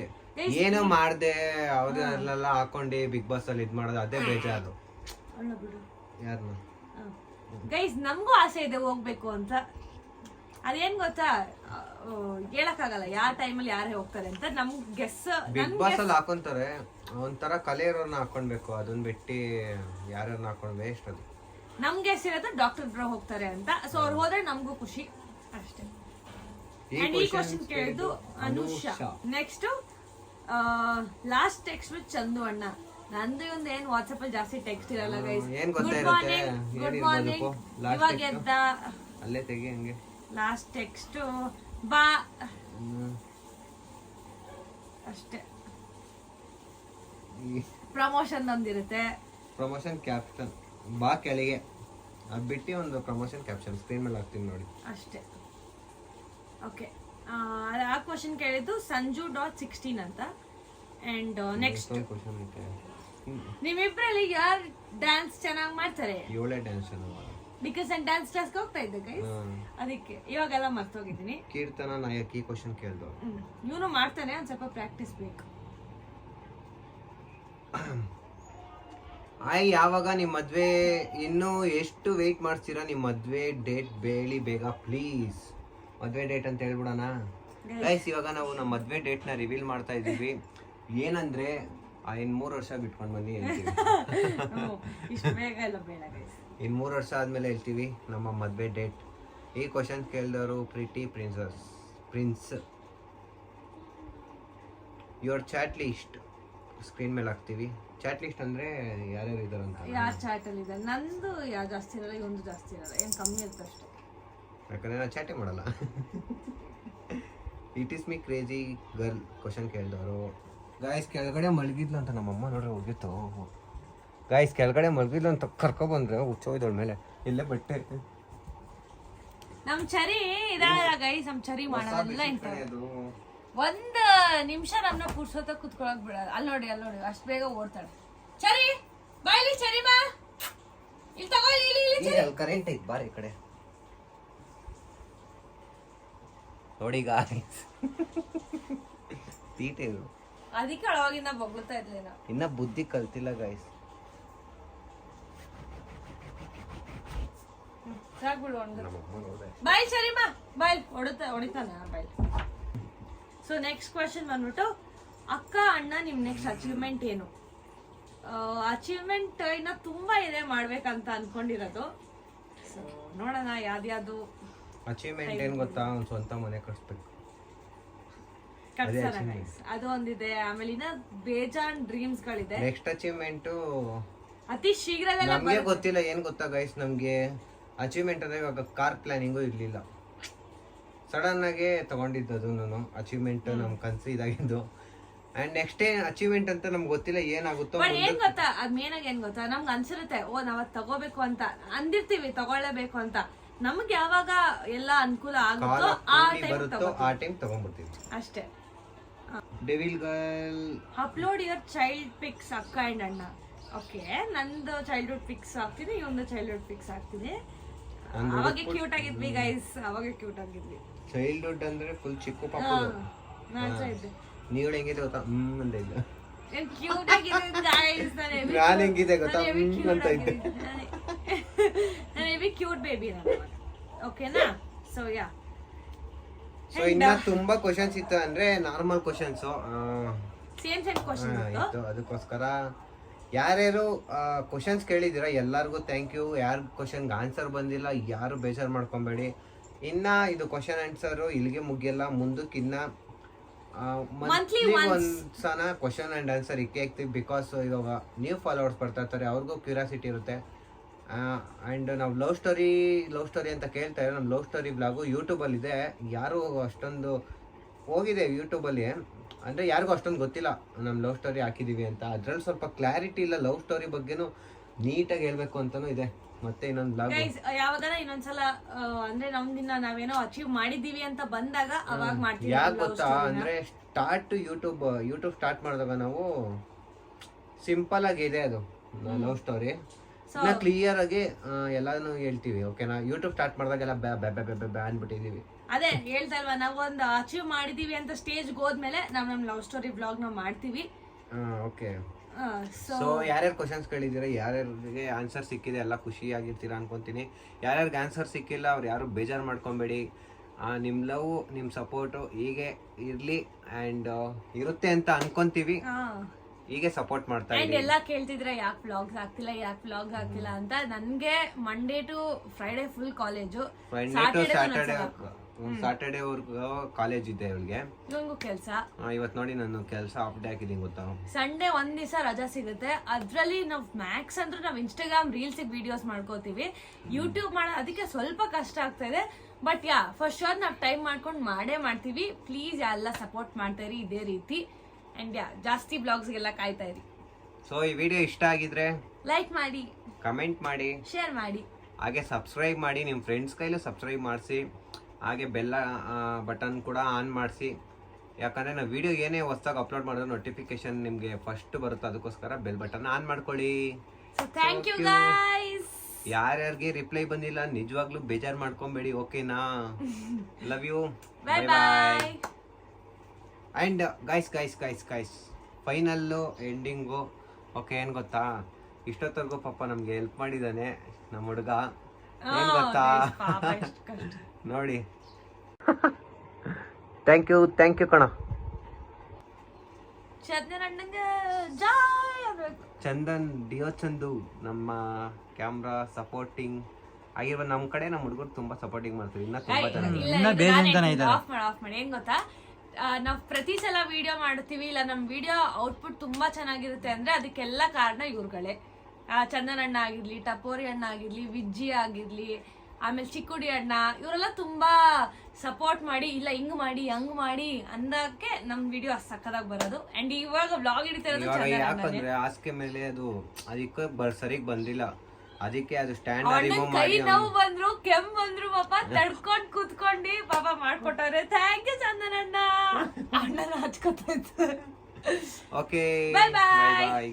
ಏನೋ ಮಾಡ್ದೆ ಅವ್ರಲ್ಲೆಲ್ಲ ಹಾಕೊಂಡಿ ಬಿಗ್ ಬಾಸ್ ಅಲ್ಲಿ ಇದ್ ಮಾಡೋದು ಅದೇ ಬೇಜಾರು. ಯಾರನ್ನ ಗೈಸ್ ನಮಗೂ ಆಸೆ ಇದೆ ಹೋಗ್ಬೇಕು ಅಂತ. ಅದೇನ್ ಗೊತ್ತಾ? ಹೇಳಕ್ಕಾಗಲ್ಲ. ಯಾವ ಟೈಮಲ್ಲಿ ಯಾರೇ ಹೋಗ್ತಾರೆ ಅಂತ ನಮ್ಗೆ ಗೆಸ್ ಬಿಗ್ ಬಾಸ್ ಅಲ್ಲಿ ಹಾಕೊಂತಾರೆ. ಒಂಥರ ಕಲೆ ಇರೋರ್ನ ಹಾಕೊಳ್ಬೇಕು ಅದನ್ನ ಬಿಟ್ಟು ಯಾರನ್ನ ಹಾಕೊಂಡು ವೇಸ್ಟ್ ಅದು ನಮ್ ಗೆಸ್ ಇರೋದು ಡಾಕ್ಟರ್ ಬ್ರೋ ಹೋಗ್ತಾರೆ ಅಂತ. ಸೊ ಅವ್ರು ಹೋದ್ರೆ ನಮಗೂ ಖುಷಿ. ಅಷ್ಟೇ. ಈ ಕ್ವಶನ್ ಕೇಳಿದ್ದು Anusha. Anusha. Next last text with Chandu ಅಣ್ಣ. ನಂದು ಒಂದು ಏನ್ ವಾಟ್ಸಪ್ ಅಲ್ಲಿ ಜಾಸ್ತಿ ಟೆಕ್ಸ್ಟ್ ಇರಲ್ಲ ಗೈಸ್ ಏನ್ ಗೊತ್ತಾ ಗುಡ್ ಇರುತ್ತೆ? ಮಾರ್ನಿಂಗ್ ಗುಡ್ ಏನಿರ್ಬೋದು ಮಾರ್ನಿಂಗ್ Last ಇವಾಗ text? ಎದ್ದ? ಅಲ್ಲೇ ತೆಗಿ ಹಂಗೆ. ಲಾಸ್ಟ್ ಟೆಕ್ಸ್ಟ್ ಬಾ. ಅಷ್ಟೇ. ಪ್ರಮೋಷನ್ ಒಂದಿರುತ್ತೆ ಪ್ರಮೋಷನ್ ಕ್ಯಾಪ್ಷನ್ ಬಾ ಕೆಳಗೆ. ಅದು ಬಿಟ್ಟು ಒಂದು ಪ್ರಮೋಷನ್ ಕ್ಯಾಪ್ಷನ್ ಸ್ಕ್ರೀನ್ ಮೇಲೆ ಹಾಕ್ತೀನಿ ನೋಡಿ. ಅಷ್ಟೇ. ಓಕೆ ಆ ಕ್ವಶನ್ ಕೇಳಿದ್ದು ಸಂಜು ಡಾಟ್ ಸಿಕ್ಸ್ಟೀನ್ ಅಂತ. ಅಂಡ್ ನೆಕ್ಸ್ಟ್ ಕ್ವಶನ್ ಐತೆ ಹ್ಮ್. ಯಾರು ಡ್ಯಾನ್ಸ್ ಚೆನ್ನಾಗಿ ಮಾಡ್ತಾರೆ? ಏಳೇ ಡ್ಯಾನ್ಸ್ ಬಿಕಾಸ್ ನಾನು ಡ್ಯಾನ್ಸ್ ಕ್ಲಾಸ್ಗೆ ಹೋಗ್ತಾ ಇದ್ದೆ ಗೈಸ್ ಅದಕ್ಕೆ ಇವಾಗೆಲ್ಲ ಮರ್ತೋಗಿದ್ದೀನಿ. ಕೀರ್ತನ ನಾಯಕಿ ಕ್ವಶನ್ ಕೇಳ್ದು ಇವನು ಮಾಡ್ತಾನೆ ಒಂದ್ ಸ್ವಲ್ಪ ಪ್ರಾಕ್ಟೀಸ್ ಬೇಕು. ಆಯ್ ಯಾವಾಗ ನಿಮ್ ಮದ್ವೆ? ಇನ್ನು ಎಷ್ಟು ವೆಯ್ಟ್ ಮಾಡ್ತೀರಾ? ನಿಮ್ಮ ಮದ್ವೆ ಡೇಟ್ ಬೇಳಿ ಬೇಗ ಪ್ಲೀಸ್ ಮದ್ವೆ ಡೇಟ್ ಅಂತ ಹೇಳ್ಬಿಡೋಣ. ಗೈಸ್ ಇವಾಗ ನಾವು ನಮ್ಮ ಮದ್ವೆ ಡೇಟ್ನ ರಿವೀಲ್ ಮಾಡ್ತಾ ಇದೀವಿ ಏನಂದ್ರೆ ಆ ಇನ್ ಮೂರ್ ವರ್ಷ ಬಿಟ್ಕೊಂಡ್ ಬನ್ನಿ ಇಷ್ಟು ಬೇಗ ಎಲ್ಲ ಬೇಡ ಗೈಸ್ ಇನ್ ಮೂರು ವರ್ಷ ಆದ್ಮೇಲೆ ಹೇಳ್ತೀವಿ ನಮ್ಮ ಮದ್ವೆ ಡೇಟ್ ಈ question ಕೇಳಿದವರು pretty princess prince your chat list screen ಮೇಲೆ ಹಾಕ್ತೀವಿ. ಚಾಟ್ ಲಿಸ್ಟ್ ಅಂದ್ರೆ ಯಾರ್ಯಾರು ಇದಾರಂತ ಯಾರು ಚಾಟ್ ಅಲ್ಲಿ ಇದೆ ನಂದು ಯಾರು ಜಾಸ್ತಿ ಇರಲ್ಲ ಇವೊಂದು ಜಾಸ್ತಿ ಇರಲ್ಲ. ಏನು ಕಮ್ಮಿ ಇರುತ್ತೆ ಅಷ್ಟೇ. ಯಾಕಂದ್ರೆ ನಾನು ಚಾಟೇ ಮಾಡಲ್ಲ. It is me crazy girl question ಕೇಳಿದವರು guys ಕೆಳಗಡೆ ಮಲಗಿದ್ಲು ಅಂತ ನಮ್ಮಮ್ಮ ನೋಡ್ರೆ ಹೋಗಿತ್ತು ಗಾಯ್ಸ್ ಕೆಳಗಡೆ ಮಲಗಿದ್ಲು ಅಂತ ಕರ್ಕೊಬಂದ್ರೆ ಹುಚ್ಚೋಯ್ದವಳ ಮೇಲೆ. ಇಲ್ಲೇ ಬಟ್ಟೆ ನಮ್ ಚರಿ ಇದಾಳ ಗೈಸ್ ನಮ್ ಚರಿ ಮಾಡೋದಿಲ್ಲ ಇಂತ. ಒಂದ್ ನಿಮಿಷ ನಮ್ನ ಪುರ್ಸೋತ ಕುತ್ಕೊಳಕ್ ಬಿಡಲ್ಲ. ಅಲ್ಲಿ ನೋಡಿ ಅಲ್ಲಿ ನೋಡಿ ಅಷ್ಟ್ ಬೇಗ ಓಡ್ತಾಳೆ. ಚರಿ ಬಾಯ್ಲಿ ಚರಿ ಬಾ. ಇಲ್ಲಿ ತಗೊಳ್ಳಿ ಇಲ್ಲಿ ಇಲ್ಲಿ ಕರೆಂಟ್ ಐತ್ ಬಾರಿ ಈ ಕಡೆ. ನೋಡಿ ಗಾಯ್ಸ್ ತೀಟೆ ಇದು. ಅದಕ್ಕೆ ಅಳವಾಗಿಂದ ಬಗ್ಲುತ್ತಾ ಇದ್ಲೇನ ಇನ್ನ. ಬುದ್ಧಿ ಕಲ್ತಿಲ್ಲ ಗಾಯ್ಸ್ ಸಾಕ್ಬಿಡು ಬಾಯ್ ಸರಿಮಾ? ಬಾಯ್ ಹೊಡಿತಾ ಹೊಡಿತಾನ ಬಾಯ್. ಸೊ ನೆಕ್ಸ್ಟ್ ಕ್ವೆಶನ್ ಬಂದ್ಬಿಟ್ಟು ಅಕ್ಕ ಅಣ್ಣ ನಿಮ್ ನೆಕ್ಸ್ಟ್ ಅಚೀವ್ಮೆಂಟ್ ಏನು? ಅಚೀವ್ಮೆಂಟ್ ಇನ್ನ ತುಂಬಾ ಇದೆ ಮಾಡ್ಬೇಕಂತ ಅನ್ಕೊಂಡಿರೋದು. ಸೊ ನೋಡೋಣ ಯಾವ್ದ್ಯಾವ್ದು? ಅಚೀವ್ಮೆಂಟ್ ಏನ್ ಗೊತ್ತಾ? ಒಂದ್ ಸ್ವಂತ ಮನೆ ಕಟ್ಸ್ಬೇಕು. ಕಟ್ಸೋಣ achievement. ಅದು ಒಂದಿದೆ. ಆಮೇಲೆ ಇನ್ನ ಬೇಜಾನ್ ಡ್ರೀಮ್ಸ್ ಗಳಿದೆ. ನೆಕ್ಸ್ಟ್ ಅಚೀವ್ಮೆಂಟ್ ಅತಿ ಶೀಘ್ರದಲ್ಲೇ ನಮ್ಗೆ ಗೊತ್ತಿಲ್ಲ ಏನ್ ಗೊತ್ತಾ ಗೈಸ್ ನಮ್ಗೆ? ಅಚೀವ್ಮೆಂಟ್ ಅಂದರೆ ಇವಾಗ ಕಾರ್ ಪ್ಲಾನಿಂಗು ಇರಲಿಲ್ಲ. ಸಡನ್ ಆಗಿ ತಗೊಂಡಿದ್ದು ನಾನು ಅಚೀವ್ಮೆಂಟ್ ನಮ್ ಕನಸು ಇದಾಗಿದ್ದು. ಅಂಡ್ ನೆಕ್ಸ್ಟ್ ಏನ್ ಅಚೀವ್ಮೆಂಟ್ ಅಂತ ನಮ್ಗೆ ಗೊತ್ತಿಲ್ಲ ಏನಾಗುತ್ತೋ ಬಟ್ ಏನ್ ಗೊತ್ತಾ? ಅದ್ ಮೇನ್ ಆಗಿ ಏನ್ ಗೊತ್ತಾ? ನಮ್ಗೆ ಅನ್ಸಿರುತ್ತೆ ಓ ನಾವ್ ಅದ್ ತಗೋಬೇಕು ಅಂತ. ಅಂದಿರ್ತೀವಿ ತಗೊಳ್ಳೇಬೇಕು ಅಂತ. ನಮ್ಗೆ ಯಾವಾಗ ಎಲ್ಲ ಅನುಕೂಲ ಆಗುತ್ತೋ ಆ ಟೈಮ್ ಬರುತ್ತೋ ಆ ಟೈಮ್ ತಗೊಂಡ್ಬಿಡ್ತೀವಿ. ಅಷ್ಟೇ. Devil girl upload your child pics ಅಕ್ಕ ಅಂಡ್ ಅಣ್ಣ. ಓಕೆ ನಂದು ಚೈಲ್ಡ್ಹುಡ್ ಪಿಕ್ಸ್ ಹಾಕ್ತೀನಿ ಇವೊಂದು ಚೈಲ್ಡ್ಹುಡ್ ಪಿಕ್ಸ್ ಹಾಕ್ತೀನಿ. ಅವಾಗ ಕ್ಯೂಟ್ ಆಗಿದ್ವಿ ಗೈಸ್ ಅವಾಗ ಕ್ಯೂಟ್ ಆಗಿದ್ವಿ. ಚೈಲ್ಡ್ಹುಡ್ ಅಂದ್ರೆ ಫುಲ್ ಚಿಕ್ಕ ಪಾಪ ನಾಡ್ತಾ ಇದ್ದೆ. ನೀವು ಹೆಂಗಿದೆ ಗೊತ್ತಾ? ಹ್ಮ್ ಅಂತ ಇಲ್ಲ ಕ್ಯೂಟ್ ಆಗಿದೆ ಗೈಸ್ ನಾನು ಹೆಂಗಿದೆ ಗೊತ್ತಾ? ಹ್ಮ್ ಅಂತ ಇದ್ದೆ. ನಾನು ಹೆವಿ ಕ್ಯೂಟ್ ಬೇಬಿ ನಾನು ಓಕೆನಾ ಸೊ ಯಾ ಸೊ ಇನ್ನ ತುಂಬಾ ಕ್ವಶನ್ಸ್ ಇತ್ತು ಅಂದ್ರೆ normal questions same same question ಇತ್ತು. ಅದಕ್ಕೋಸ್ಕರ ಯಾರ್ಯಾರು ಕ್ವಶನ್ಸ್ ಕೇಳಿದ್ದೀರಾ? ಎಲ್ಲರಿಗೂ ಥ್ಯಾಂಕ್ ಯು ಯಾರು ಕ್ವಶನ್ಗೆ ಆನ್ಸರ್ ಬಂದಿಲ್ಲ ಯಾರು ಬೇಜಾರು ಮಾಡ್ಕೊಬೇಡಿ. ಇನ್ನು ಇದು ಕ್ವಶನ್ ಆನ್ಸರು ಇಲ್ಲಿಗೆ ಮುಗಿಯಲ್ಲ. ಮುಂದಕ್ಕೆ ಇನ್ನು ಮಂತ್ಲಿ. ಒಂದ್ಸಲ ಕ್ವಶನ್ ಆ್ಯಂಡ್ ಆನ್ಸರ್ ಇಕ್ಕೇ ಇಕ್ತೀವಿ ಬಿಕಾಸ್ ಇವಾಗ ನ್ಯೂ ಫಾಲೋವರ್ಸ್ ಬರ್ತಾ ಇರ್ತಾರೆ. ಅವ್ರಿಗೂ ಕ್ಯೂರಿಯಾಸಿಟಿ ಇರುತ್ತೆ. ಆ್ಯಂಡ್ ನಾವು ಲವ್ ಸ್ಟೋರಿ ಲವ್ ಸ್ಟೋರಿ ಅಂತ ಕೇಳ್ತಾ ಇರೋ ನಮ್ಮ ಲವ್ ಸ್ಟೋರಿ ಬ್ಲಾಗು ಯೂಟ್ಯೂಬಲ್ಲಿದೆ ಯಾರು ಅಷ್ಟೊಂದು ಹೋಗಿದೆ ಯೂಟ್ಯೂಬಲ್ಲಿ ಅಂದರೆ ಯಾರಿಗೂ ಅಷ್ಟೊಂದು ಗೊತ್ತಿಲ್ಲ. ನಮ್ಮ ಲವ್ ಸ್ಟೋರಿ ಹಾಕಿದ್ದೀವಿ ಅಂತ. ಅದ್ರಲ್ಲಿ ಸ್ವಲ್ಪ ಕ್ಲಾರಿಟಿ ಇಲ್ಲ ಲವ್ ಸ್ಟೋರಿ ಬಗ್ಗೆನೂ ನೀಟಾಗಿ ಹೇಳ್ಬೇಕು ಅಂತಲೂ ಇದೆ. ಮತ್ತೆ ಇನ್ನೊಂದು ಬ್ಲಾಗ್ ಯಾವಾಗಾರ ಇನ್ನೊಂದ್ಸಲ ಅಂದ್ರೆ ನಮ್ದಿನ್ನ ನಾವೇನೋ ಅಚೀವ್ ಮಾಡಿದೀವಿ ಅಂತ ಬಂದಾಗ ಅವಾಗ ಮಾಡ್ತೀವಿ ಯಾಕೆ ಗೊತ್ತಾ? ಅಂದ್ರೆ ಸ್ಟಾರ್ಟ್ ಯೂಟ್ಯೂಬ್ ಯೂಟ್ಯೂಬ್ ಸ್ಟಾರ್ಟ್ ಮಾಡಿದಾಗ ನಾವು ಸಿಂಪಲ್ ಆಗಿ ಇದೆ ಅದು ಲವ್ ಸ್ಟೋರಿ ಕ್ಲಿಯರ್ ಆಗಿ ಎಲ್ಲಾನು ಹೇಳ್ತೀವಿ ಓಕೆನಾ ಯೂಟ್ಯೂಬ್ ಸ್ಟಾರ್ಟ್ ಮಾಡಿದಾಗೆಲ್ಲ ಬ್ಯಾ ಬ್ಯಾ ಬ್ಯಾ ಬ್ಯಾ ಬ್ಯಾ ಅಂದ್ಬಿಟ್ಟಿದೀವಿ. ಅದೇ ಹೇಳ್ತಾ ಇಲ್ವಾ ನಾವು ಒಂದು ಅಚೀವ್ ಮಾಡಿದೀವಿ ಅಂತ ಸ್ಟೇಜ್ ಹೋದ್ಮೇಲೆ ನಾವು ನಮ್ ಲವ್ ಸ್ಟೋರಿ ಬ್ಲಾಗ್ ನಾವ್ ಮಾಡ್ತೀವಿ. ಓಕೆ ಸೊ ಯಾರ್ಯಾರು ಕ್ವಶನ್ಸ್ ಕೇಳಿದ್ದೀರಾ ಯಾರ್ಯಾರಿಗೆ ಆನ್ಸರ್ ಸಿಕ್ಕಿದೆ ಎಲ್ಲ ಖುಷಿಯಾಗಿರ್ತೀರಾ ಅನ್ಕೊಂತೀನಿ. ಯಾರ್ಯಾರಿಗೆ ಆನ್ಸರ್ ಸಿಕ್ಕಿಲ್ಲ ಅವ್ರು ಯಾರು ಬೇಜಾರು ಮಾಡ್ಕೊಬೇಡಿ. ನಿಮ್ಮ ಲವ್ ನಿಮ್ಮ ಸಪೋರ್ಟು ಹೀಗೆ ಇರಲಿ ಆ್ಯಂಡ್ ಇರುತ್ತೆ ಅಂತ ಅನ್ಕೊಂತೀವಿ. ಹೀಗೆ ಸಪೋರ್ಟ್ ಮಾಡ್ತಾ ಅಂಡ್ ಎಲ್ಲ ಕೇಳ್ತಿದ್ರೆ ಯಾಕೆ ಬ್ಲಾಗ್ ಆಗ್ತಿಲ್ಲ ಯಾಕೆ ಬ್ಲಾಗ್ ಆಗ್ತಿಲ್ಲ ಅಂತ ನನಗೆ Monday to Friday full college to Saturday ವರ್ಗು ಕಾಲೇಜ್ ಇದೆ ಇವಳಿಗೆ. ಕೆಲಸ. ಕೆಲ್ಸ ಇವತ್ತು ನೋಡಿ ನಾನು ಕೆಲಸ ಆಫ್ ಡೇ ಹಾಕಿದ್ದೀನಿ ಗೊತ್ತಾ? ಸಂಡೇ ಒಂದ್ ದಿವಸ ರಜಾ ಸಿಗುತ್ತೆ. ಅದ್ರಲ್ಲಿ ನಾವ್ ಮ್ಯಾಕ್ಸ್ ಅಂದ್ರೆ ನಾವ್ ಇನ್ಸ್ಟಾಗ್ರಾಮ್ ರೀಲ್ಸ್ ವಿಡಿಯೋಸ್ ಮಾಡ್ಕೋತೀವಿ. ಯೂಟ್ಯೂಬ್ ಮಾಡೋ ಅದಕ್ಕೆ ಸ್ವಲ್ಪ ಕಷ್ಟ ಆಗ್ತಾ ಇದೆ. ಬಟ್ ಯಾ ಫಸ್ಟ್ ಶೋರ್ ನಾವ್ ಟೈಮ್ ಮಾಡ್ಕೊಂಡು ಮಾಡೇ ಮಾಡ್ತೀವಿ. ಪ್ಲೀಸ್ ಎಲ್ಲ ಸಪೋರ್ಟ್ ಮಾಡ್ತಾ ಇರಿ ಇದೇ ರೀತಿ. ಅಂಡ್ ಯಾ ಜಾಸ್ತಿ ಬ್ಲಾಗ್ಸ್ಗೆಲ್ಲ ಕಾಯ್ತಾ ಇರಿ. ಸೊ ಈ ವಿಡಿಯೋ ಇಷ್ಟ ಆಗಿದ್ರೆ ಲೈಕ್ ಮಾಡಿ. ಕಮೆಂಟ್ ಮಾಡಿ. ಶೇರ್ ಮಾಡಿ. ಹಾಗೆ ಸಬ್ಸ್ಕ್ರೈಬ್ ಮಾಡಿ. ನಿಮ್ಮ ಫ್ರೆಂಡ್ಸ್ ಕೈಲೂ ಸಬ್ಸ್ಕ್ರೈಬ್ ಮಾಡಿಸಿ. ಹಾಗೆ ಬೆಲ್ಲ ಬಟನ್ ಕೂಡ ಆನ್ ಮಾಡಿಸಿ. ಯಾಕಂದರೆ ನಾವು ವೀಡಿಯೋ ಏನೇ ಹೊಸ್ದಾಗಿ ಅಪ್ಲೋಡ್ ಮಾಡಿದ್ರೆ ನೋಟಿಫಿಕೇಶನ್ ನಿಮಗೆ ಫಸ್ಟ್ ಬರುತ್ತೆ ಅದಕ್ಕೋಸ್ಕರ ಬೆಲ್ ಬಟನ್ ಆನ್ ಮಾಡ್ಕೊಳ್ಳಿ. ಯಾರ್ಯಾರಿಗೆ ರಿಪ್ಲೈ ಬಂದಿಲ್ಲ ನಿಜವಾಗ್ಲೂ ಬೇಜಾರು ಮಾಡ್ಕೊಬೇಡಿ ಓಕೆನಾ love you bye bye and guys guys guys guys final ending okay ಏನು ಗೊತ್ತಾ? ಇಷ್ಟೊತ್ತವರೆಗೂ ಪಾಪ ನಮಗೆ ಹೆಲ್ಪ್ ಮಾಡಿದ್ದಾನೆ ನಮ್ಮ ಹುಡುಗ. ಏನು ಗೊತ್ತಾ? ನೋಡಿ. ಥ್ಯಾಂಕ್ ಯು ಥ್ಯಾಂಕ್ ಯು ಕಣ. ಚಂದನ್ ಡಿಯೋ ಚಂದು ನಮ್ಮ ಕ್ಯಾಮ್ರಾ ಸಪೋರ್ಟಿಂಗ್ ಆಗಿರುವ ನಮ್ಮ ಕಡೆ ನಮ್ಮ ಹುಡುಗರು ತುಂಬಾ ಸಪೋರ್ಟಿಂಗ್ ಮಾಡ್ತಾರೆ. ಇನ್ನ ತುಂಬಾ ಜನ ಆಫ್ ಮಾಡಿ ಆಫ್ ಮಾಡಿ. ಹೆಂಗ್ ಗೊತ್ತಾ? ಆ, ನಾವ್ ಪ್ರತಿ ಸಲ ವಿಡಿಯೋ ಮಾಡ್ತೀವಿ. ಇಲ್ಲ ನಮ್ ವಿಡಿಯೋ ಔಟ್ಪುಟ್ ತುಂಬಾ ಚೆನ್ನಾಗಿರುತ್ತೆ ಅಂದ್ರೆ ಅದಕ್ಕೆಲ್ಲ ಕಾರಣ ಇವ್ರುಗಳೇ. ಆ, ಚಂದನ್ ಅಣ್ಣ ಆಗಿರ್ಲಿ ಟಪೋರಿ ಅಣ್ಣ ಆಗಿರ್ಲಿ ವಿಜ್ಜಿ ಆಗಿರ್ಲಿ ಆಮೇಲೆ ಚಿಕ್ಕುಡಿ ಅಣ್ಣ ಇವರೆಲ್ಲ ತುಂಬಾ ಸಪೋರ್ಟ್ ಮಾಡಿ ಇಲ್ಲ ಹಿಂಗ್ ಮಾಡಿ ಹಂಗ್ ಮಾಡಿ ಅಂದಕ್ಕೆ ನಮ್ ವಿಡಿಯೋ ಸಕ್ಕದಾಗಿ ಬರೋದು. ಅಂಡ್ ಇವಾಗ ಬ್ಲಾಗ್ ಇವಾಗ ಯಾಕಂದ್ರೆ ಹಾಸಿಗೆ ಮೇಲೆ ಅದು ಅದಕ್ಕೆ ಬರ್ ಸರಿಗ್ ಬಂದಿಲ್ಲ. ಅದಕ್ಕೆ ಅದು ಸ್ಟ್ಯಾಂಡ್ ಕೈ ನೋವು ಬಂದ್ರು ಕೆಮ್ ಬಂದ್ರು ಪಾಪ ತಡ್ಕೊಂಡ್ ಕೂತ್ಕೊಂಡಿ ಪಾಪ ಮಾಡ್ಕೊಟ್ಟವ್ರೆ. ಥ್ಯಾಂಕ್ ಯು ಚಂದನ್ ಅಣ್ಣ. ಅಣ್ಣನ ಹಚ್ಕೊತ ಓಕೆ ಬಾಯ್. ಬಾಯ್